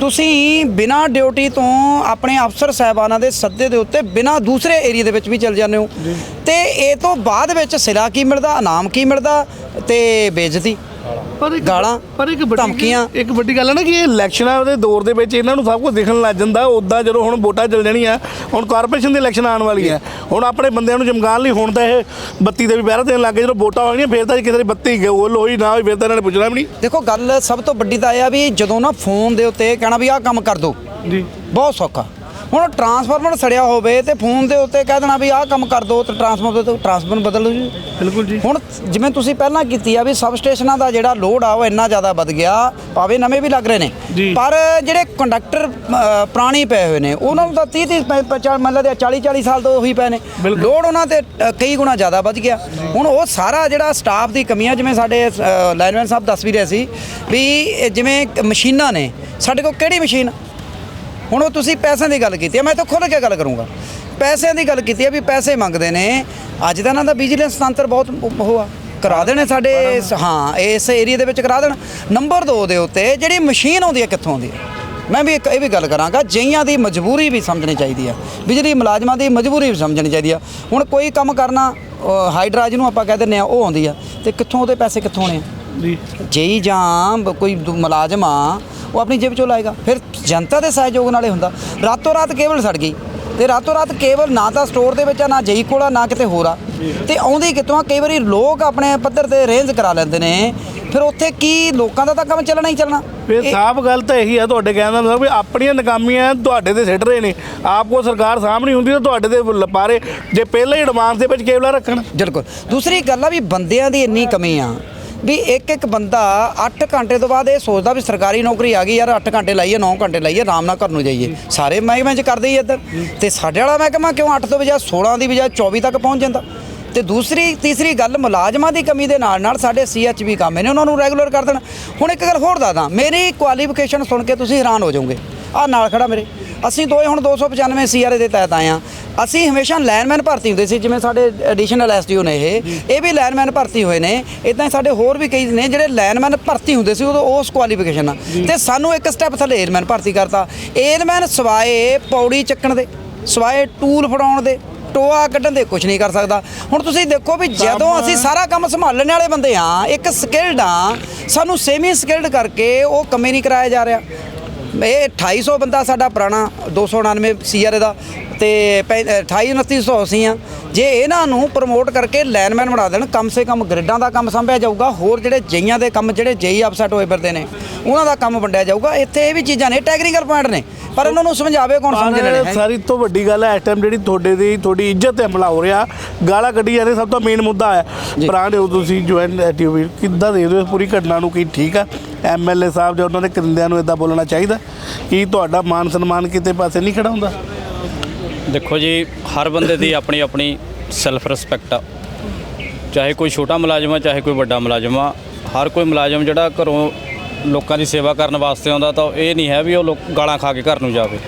ਤੁਸੀਂ ਬਿਨਾਂ ਡਿਊਟੀ ਤੋਂ ਆਪਣੇ ਅਫਸਰ ਸਾਹਿਬਾਨਾਂ ਦੇ ਸੱਦੇ ਦੇ ਉੱਤੇ ਬਿਨਾਂ ਦੂਸਰੇ ਏਰੀਆ ਦੇ ਵਿੱਚ ਵੀ ਚਲ ਜਾਂਦੇ ਹੋ। ਤੇ ਇਹ ਤੋਂ ਬਾਅਦ ਵਿੱਚ ਸਿਲਾ ਕੀ ਮਿਲਦਾ ਇਨਾਮ ਕੀ ਮਿਲਦਾ ਤੇ ਬੇਇੱਜ਼ਤੀ? ਪਰ ਇੱਕ ਗਾਲਾਂ, ਪਰ ਇੱਕ ਵੱਡੀ ਧਮਕੀਆਂ। ਇੱਕ ਵੱਡੀ ਗੱਲ ਹੈ ਨਾ ਕਿ ਇਹ ਇਲੈਕਸ਼ਨਾਂ ਦੇ ਦੌਰ ਦੇ ਵਿੱਚ ਇਹਨਾਂ ਨੂੰ ਸਭ ਕੁਝ ਦਿਖਣ ਲੱਗ ਜਾਂਦਾ। ਉਦਾਂ ਜਦੋਂ ਹੁਣ ਵੋਟਾਂ ਚੱਲ ਜਾਣੀਆਂ ਹੁਣ ਕਾਰਪੋਰੇਸ਼ਨ ਦੀ ਇਲੈਕਸ਼ਨ ਆਉਣ ਵਾਲੀ ਹੈ। ਹੁਣ ਆਪਣੇ ਬੰਦਿਆਂ ਨੂੰ ਚਮਕਾਉਣ ਲਈ ਹੁਣ ਤਾਂ ਇਹ ਬੱਤੀ ਦੇ ਵੀ ਪਹਿਰਾ ਦੇਣ ਲੱਗੇ ਜਦੋਂ ਵੋਟਾਂ ਹੋਣਗੀਆਂ ਫਿਰ ਤਾਂ ਕਿਸੇ ਦੀ ਬੱਤੀ ਗੋਲ ਹੋਈ ਨਾ ਹੋਈ ਫਿਰ ਤਾਂ ਇਹਨਾਂ ਨੇ ਪੁੱਛਣਾ ਵੀ ਨਹੀਂ। ਦੇਖੋ ਗੱਲ ਸਭ ਤੋਂ ਵੱਡੀ ਤਾਂ ਇਹ ਆ ਵੀ ਜਦੋਂ ਨਾ ਫੋਨ ਦੇ ਉੱਤੇ ਕਹਿਣਾ ਵੀ ਆਹ ਕੰਮ ਕਰ ਦੋ। ਜੀ। ਬਹੁਤ ਸੌਖਾ। ਹੁਣ ਟਰਾਂਸਫਾਰਮਰ ਸੜਿਆ ਹੋਵੇ ਤੇ ਫੋਨ ਦੇ ਉੱਤੇ ਕਹਿ ਦੇਣਾ ਵੀ ਆਹ ਕੰਮ ਕਰ ਦੋ ਤੇ ਟਰਾਂਸਫਾਰਮਰ ਤੋਂ ਟਰਾਂਸਫਾਰਮਰ ਬਦਲ ਲਓ ਜੀ। ਬਿਲਕੁਲ ਜੀ। ਹੁਣ ਜਿਵੇਂ ਤੁਸੀਂ ਪਹਿਲਾਂ ਕੀਤੀ ਆ ਵੀ ਸਬ ਸਟੇਸ਼ਨਾਂ ਦਾ ਜਿਹੜਾ ਲੋਡ ਆ ਉਹ ਇੰਨਾ ਜ਼ਿਆਦਾ ਵੱਧ ਗਿਆ ਭਾਵੇਂ ਨਵੇਂ ਵੀ ਲੱਗ ਰਹੇ ਨੇ। ਪਰ ਜਿਹੜੇ ਕੰਡਕਟਰ ਪੁਰਾਣੀ ਪਏ ਹੋਏ ਨੇ ਉਹਨਾਂ ਨੂੰ ਤਾਂ 30 30 ਮੰਨ ਲਓ 40 40 ਸਾਲ ਤੋਂ ਉਹੀ ਪਏ ਨੇ। ਲੋਡ ਉਹਨਾਂ ਤੇ ਕਈ ਗੁਣਾ ਜ਼ਿਆਦਾ ਵੱਧ ਗਿਆ। ਹੁਣ ਉਹ ਸਾਰਾ ਜਿਹੜਾ ਸਟਾਫ ਦੀ ਕਮੀ ਆ ਜਿਵੇਂ ਸਾਡੇ ਲਾਈਨਮੈਨ ਸਾਹਿਬ ਦੱਸ ਵੀ ਰਹੇ ਸੀ ਵੀ ਜਿਵੇਂ ਮਸ਼ੀਨਾਂ ਨੇ ਸਾਡੇ ਕੋਲ ਕਿਹੜੀ ਮਸ਼ੀਨ? ਹੁਣ ਉਹ ਤੁਸੀਂ ਪੈਸਿਆਂ ਦੀ ਗੱਲ ਕੀਤੀ ਹੈ ਮੈਂ ਤਾਂ ਖੁੱਲ੍ਹ ਕੇ ਗੱਲ ਕਰੂੰਗਾ। ਪੈਸਿਆਂ ਦੀ ਗੱਲ ਕੀਤੀ ਹੈ ਵੀ ਪੈਸੇ ਮੰਗਦੇ ਨੇ ਅੱਜ ਦਾ ਇਹਨਾਂ ਦਾ ਵਿਜੀਲੈਂਸ ਤੰਤਰ ਬਹੁਤ ਉਹ ਆ। ਕਰਾ ਦੇਣੇ ਸਾਡੇ ਹਾਂ ਇਸ ਏਰੀਆ ਦੇ ਵਿੱਚ ਕਰਾ ਦੇਣ। ਨੰਬਰ 2 ਦੇ ਉੱਤੇ ਜਿਹੜੀ ਮਸ਼ੀਨ ਆਉਂਦੀ ਹੈ ਕਿੱਥੋਂ ਆਉਂਦੀ ਹੈ ਮੈਂ ਵੀ ਇੱਕ ਇਹ ਵੀ ਗੱਲ ਕਰਾਂਗਾ ਜਈਆਂ ਦੀ ਮਜਬੂਰੀ ਵੀ ਸਮਝਣੀ ਚਾਹੀਦੀ ਆ। ਬਿਜਲੀ ਮੁਲਾਜ਼ਮਾਂ ਦੀ ਮਜਬੂਰੀ ਵੀ ਸਮਝਣੀ ਚਾਹੀਦੀ ਆ। ਹੁਣ ਕੋਈ ਕੰਮ ਕਰਨਾ ਅ, ਹਾਈਡਰਾ ਜਿਹਨੂੰ ਆਪਾਂ ਕਹਿ ਦਿੰਦੇ ਆ ਉਹ ਆਉਂਦੀ ਆ। ਤੇ ਕਿੱਥੋਂ ਉਹਦੇ ਪੈਸੇ ਕਿੱਥੋਂ ਆਉਣੇ ਆ? ਜੀ। ਜੇਈ ਜਾਂ ਕੋਈ ਮੁਲਾਜ਼ਮ ਆ ਉਹ ਆਪਣੀ ਜੇਬ ਚੋਂ ਲਾਏਗਾ। ਫਿਰ ਜਨਤਾ ਦੇ ਸਹਿਯੋਗ ਨਾਲ ਹੁੰਦਾ। ਰਾਤੋਂ ਰਾਤ ਕੇਬਲ ਸੜ ਗਈ। ਤੇ ਰਾਤੋਂ ਰਾਤ ਕੇਬਲ ਨਾ ਤਾਂ ਸਟੋਰ ਦੇ ਵਿੱਚ ਆ ਨਾ ਜੇਈ ਕੋਲ ਆ ਨਾ ਕਿਤੇ ਹੋਰ ਆ। ਤੇ ਆਉਂਦੀ ਕਿਤੋਂ ਆ ਕਈ ਵਾਰੀ ਲੋਕ ਆਪਣੇ ਪੱਧਰ ਤੇ ਰੇਂਜ ਕਰਾ ਲੈਂਦੇ ਨੇ। ਫਿਰ ਉੱਥੇ ਕੀ ਲੋਕਾਂ ਦਾ ਤਾਂ ਕੰਮ ਚੱਲਣਾ ਹੀ ਚੱਲਣਾ। ਫਿਰ ਸਾਫ਼ ਗੱਲ ਤਾਂ ਇਹੀ ਹੈ ਤੁਹਾਡੇ ਕਹਿਣ ਦਾ ਮਤਲਬ ਵੀ ਆਪਣੀਆਂ ਨਾਕਾਮੀਆਂ ਤੁਹਾਡੇ ਤੇ ਸਿੱਟ ਰਹੇ ਨੇ। ਆਪ ਕੋ ਸਰਕਾਰ ਸਾਹਮਣੇ ਹੁੰਦੀ ਤਾਂ ਤੁਹਾਡੇ ਤੇ ਲਪਾਰੇ ਜੇ ਪਹਿਲਾਂ ਹੀ ਐਡਵਾਂਸ ਦੇ ਵਿੱਚ ਕੇਬਲਾਂ ਰੱਖਣ। ਬਿਲਕੁਲ। ਦੂਸਰੀ ਗੱਲ ਆ ਵੀ ਬੰਦਿਆਂ ਦੀ ਇੰਨੀ ਕਮੀ ਆ। ਵੀ ਇੱਕ ਇੱਕ ਬੰਦਾ 8 ਘੰਟੇ ਤੋਂ ਬਾਅਦ ਇਹ ਸੋਚਦਾ ਵੀ ਸਰਕਾਰੀ ਨੌਕਰੀ ਆ ਗਈ, ਯਾਰ 8 ਘੰਟੇ ਲਾਈਏ 9 ਘੰਟੇ ਲਾਈਏ, ਆਰਾਮ ਨਾਲ ਘਰ ਨੂੰ ਜਾਈਏ। ਸਾਰੇ ਮਹਿਕਮੇ 'ਚ ਕਰਦੇ ਹੀ ਇੱਧਰ। ਤੇ ਸਾਡੇ ਵਾਲਾ ਮਹਿਕਮਾ ਕਿਉਂ 8 ਤੋਂ ਬਜਾਏ 16 ਦੀ ਬਜਾਏ 24 ਤੱਕ ਪਹੁੰਚ ਜਾਂਦਾ? ਤੇ ਦੂਸਰੀ, ਤੀਸਰੀ ਗੱਲ, ਮੁਲਾਜ਼ਮਾਂ ਦੀ ਕਮੀ ਦੇ ਨਾਲ ਨਾਲ ਸਾਡੇ ਸੀਐਚਬੀ ਕੰਮ ਨੇ, ਉਹਨਾਂ ਨੂੰ ਰੈਗੂਲਰ ਕਰ ਦੇਣਾ। ਹੁਣ ਇੱਕ ਗੱਲ ਹੋਰ ਦੱਸਦਾ, ਮੇਰੀ ਕੁਆਲੀਫਿਕੇਸ਼ਨ ਸੁਣ ਕੇ ਤੁਸੀਂ ਹੈਰਾਨ ਹੋ ਜਾਓਗੇ। ਆ ਨਾਲ ਖੜਾ ਮੇਰੇ। ਅਸੀਂ ਦੋਏ ਹੁਣ 295 ਸੀਆਰਏ ਦੇ ਤਹਿਤ ਆਏ ਆ ਅਸੀਂ ਹਮੇਸ਼ਾ ਲਾਈਨਮੈਨ ਭਰਤੀ ਹੁੰਦੇ ਸੀ ਜਿਵੇਂ ਸਾਡੇ ਐਡੀਸ਼ਨਲ ਐਸਡੀਓ ਨੇ ਇਹ। ਇਹ ਵੀ ਲਾਈਨਮੈਨ ਭਰਤੀ ਹੋਏ ਨੇ। ਇਦਾਂ ਸਾਡੇ ਹੋਰ ਵੀ ਕਈ ਨੇ ਜਿਹੜੇ ਲਾਈਨਮੈਨ ਭਰਤੀ ਹੁੰਦੇ ਸੀ ਉਦੋਂ ਉਸ ਕੁਆਲੀਫਿਕੇਸ਼ਨ ਨਾਲ ਤੇ ਸਾਨੂੰ ਇੱਕ ਸਟੈਪ ਥੱਲੇ ਏਅਰਮੈਨ ਭਰਤੀ ਕਰਤਾ। ਏਅਰਮੈਨ ਸਵਾਏ ਪੌੜੀ ਚੱਕਣ ਦੇ ਸਵਾਏ ਟੂਲ ਫੜਾਉਣ ਦੇ ਟੋਆ ਕੱਢਣ ਦੇ ਕੁਝ ਨਹੀਂ ਕਰ ਸਕਦਾ। ਹੁਣ ਤੁਸੀਂ ਦੇਖੋ ਵੀ ਜਦੋਂ ਅਸੀਂ ਸਾਰਾ ਕੰਮ ਸੰਭਾਲਣ ਵਾਲੇ ਬੰਦੇ ਆ ਇੱਕ ਸਕਿਲਡ ਆ ਸਾਨੂੰ ਸੇਮੀ ਸਕਿਲਡ ਕਰਕੇ ਉਹ ਕੰਮੇ ਨਹੀਂ ਕਰਾਇਆ ਜਾ ਰਿਹਾ। ਇਹ 2800 ਬੰਦਾ ਸਾਡਾ ਪੁਰਾਣਾ 299 ਸੀਆਰ ਦਾ। ਤੇ 28 2900 ਅਸੀਂ ਆ। ਜੇ ਇਹਨਾਂ ਨੂੰ ਪ੍ਰਮੋਟ ਕਰਕੇ ਲਾਈਨਮੈਨ ਬਣਾ ਦੇਣ ਕਮ ਸੇ ਕਮ ਗ੍ਰਿਡਾਂ ਦਾ ਕੰਮ ਸੰਭਿਆ ਜਾਊਗਾ ਹੋਰ ਜਿਹੜੇ ਜਈਆਂ ਦੇ ਕੰਮ ਜਿਹੜੇ ਜਈ ਅਪਸੈਟ ਹੋਏ ਫਿਰਦੇ ਨੇ ਉਹਨਾਂ ਦਾ ਕੰਮ ਵੰਡਿਆ ਜਾਊਗਾ। ਇੱਥੇ ਇਹ ਵੀ ਚੀਜ਼ਾਂ ਨੇ ਟੈਕਨੀਕਲ ਪੁਆਇੰਟ ਨੇ। ਪਰ ਇਹਨਾਂ ਨੂੰ ਸਮਝਾਵੇ ਕੌਣ ਪਰ ਹੈ ਸਾਰੀ ਤੋਂ ਵੱਡੀ ਗੱਲ ਹੈ ਇਸ ਟਾਈਮ ਜਿਹੜੀ ਤੁਹਾਡੇ ਦੀ ਤੁਹਾਡੀ ਇੱਜ਼ਤ ਤੇ ਹਮਲਾ ਹੋ ਰਿਹਾ ਗਾਲਾਂ ਕੱਢੀ ਜਾ ਰਹੇ ਸਭ ਤੋਂ ਮੇਨ ਮੁੱਦਾ ਹੈ। ਪੁਰਾਣੇ ਹੋ ਤੁਸੀਂ ਜੁਆਇਨ ਐਟੀਵੀ ਕਿੱਦਾਂ ਦੇ ਰਹੇ ਹੋ ਪੂਰੀ ਘਟਨਾ ਨੂੰ ਕੀ ਠੀਕ ਆ? ਐਮਐਲਏ ਸਾਹਿਬ ਜਾਂ ਉਹਨਾਂ ਦੇ ਕਰਿੰਦਿਆਂ ਨੂੰ ਇਦਾਂ ਬੋਲਣਾ ਚਾਹੀਦਾ ਕੀ ਤੁਹਾਡਾ ਮਾਨ ਸਨਮਾਨ ਕਿਤੇ ਪਾਸੇ ਨਹੀਂ ਖੜਾ ਹੁੰਦਾ? ਦੇਖੋ ਜੀ ਹਰ ਬੰਦੇ ਦੀ ਆਪਣੀ ਆਪਣੀ ਸੈਲਫ ਰਿਸਪੈਕਟ ਆ। ਚਾਹੇ ਕੋਈ ਛੋਟਾ ਮੁਲਾਜ਼ਮ ਆ ਚਾਹੇ ਕੋਈ ਵੱਡਾ ਮੁਲਾਜ਼ਮ ਆ ਹਰ ਕੋਈ ਮੁਲਾਜ਼ਮ ਜਿਹੜਾ ਘਰੋਂ ਲੋਕਾਂ ਦੀ ਸੇਵਾ ਕਰਨ ਵਾਸਤੇ ਆਉਂਦਾ ਤਾਂ ਇਹ ਨਹੀਂ ਹੈ ਵੀ ਉਹ ਲੋਕ ਗਾਲਾਂ ਖਾ ਕੇ ਘਰ ਨੂੰ ਜਾਵੇ।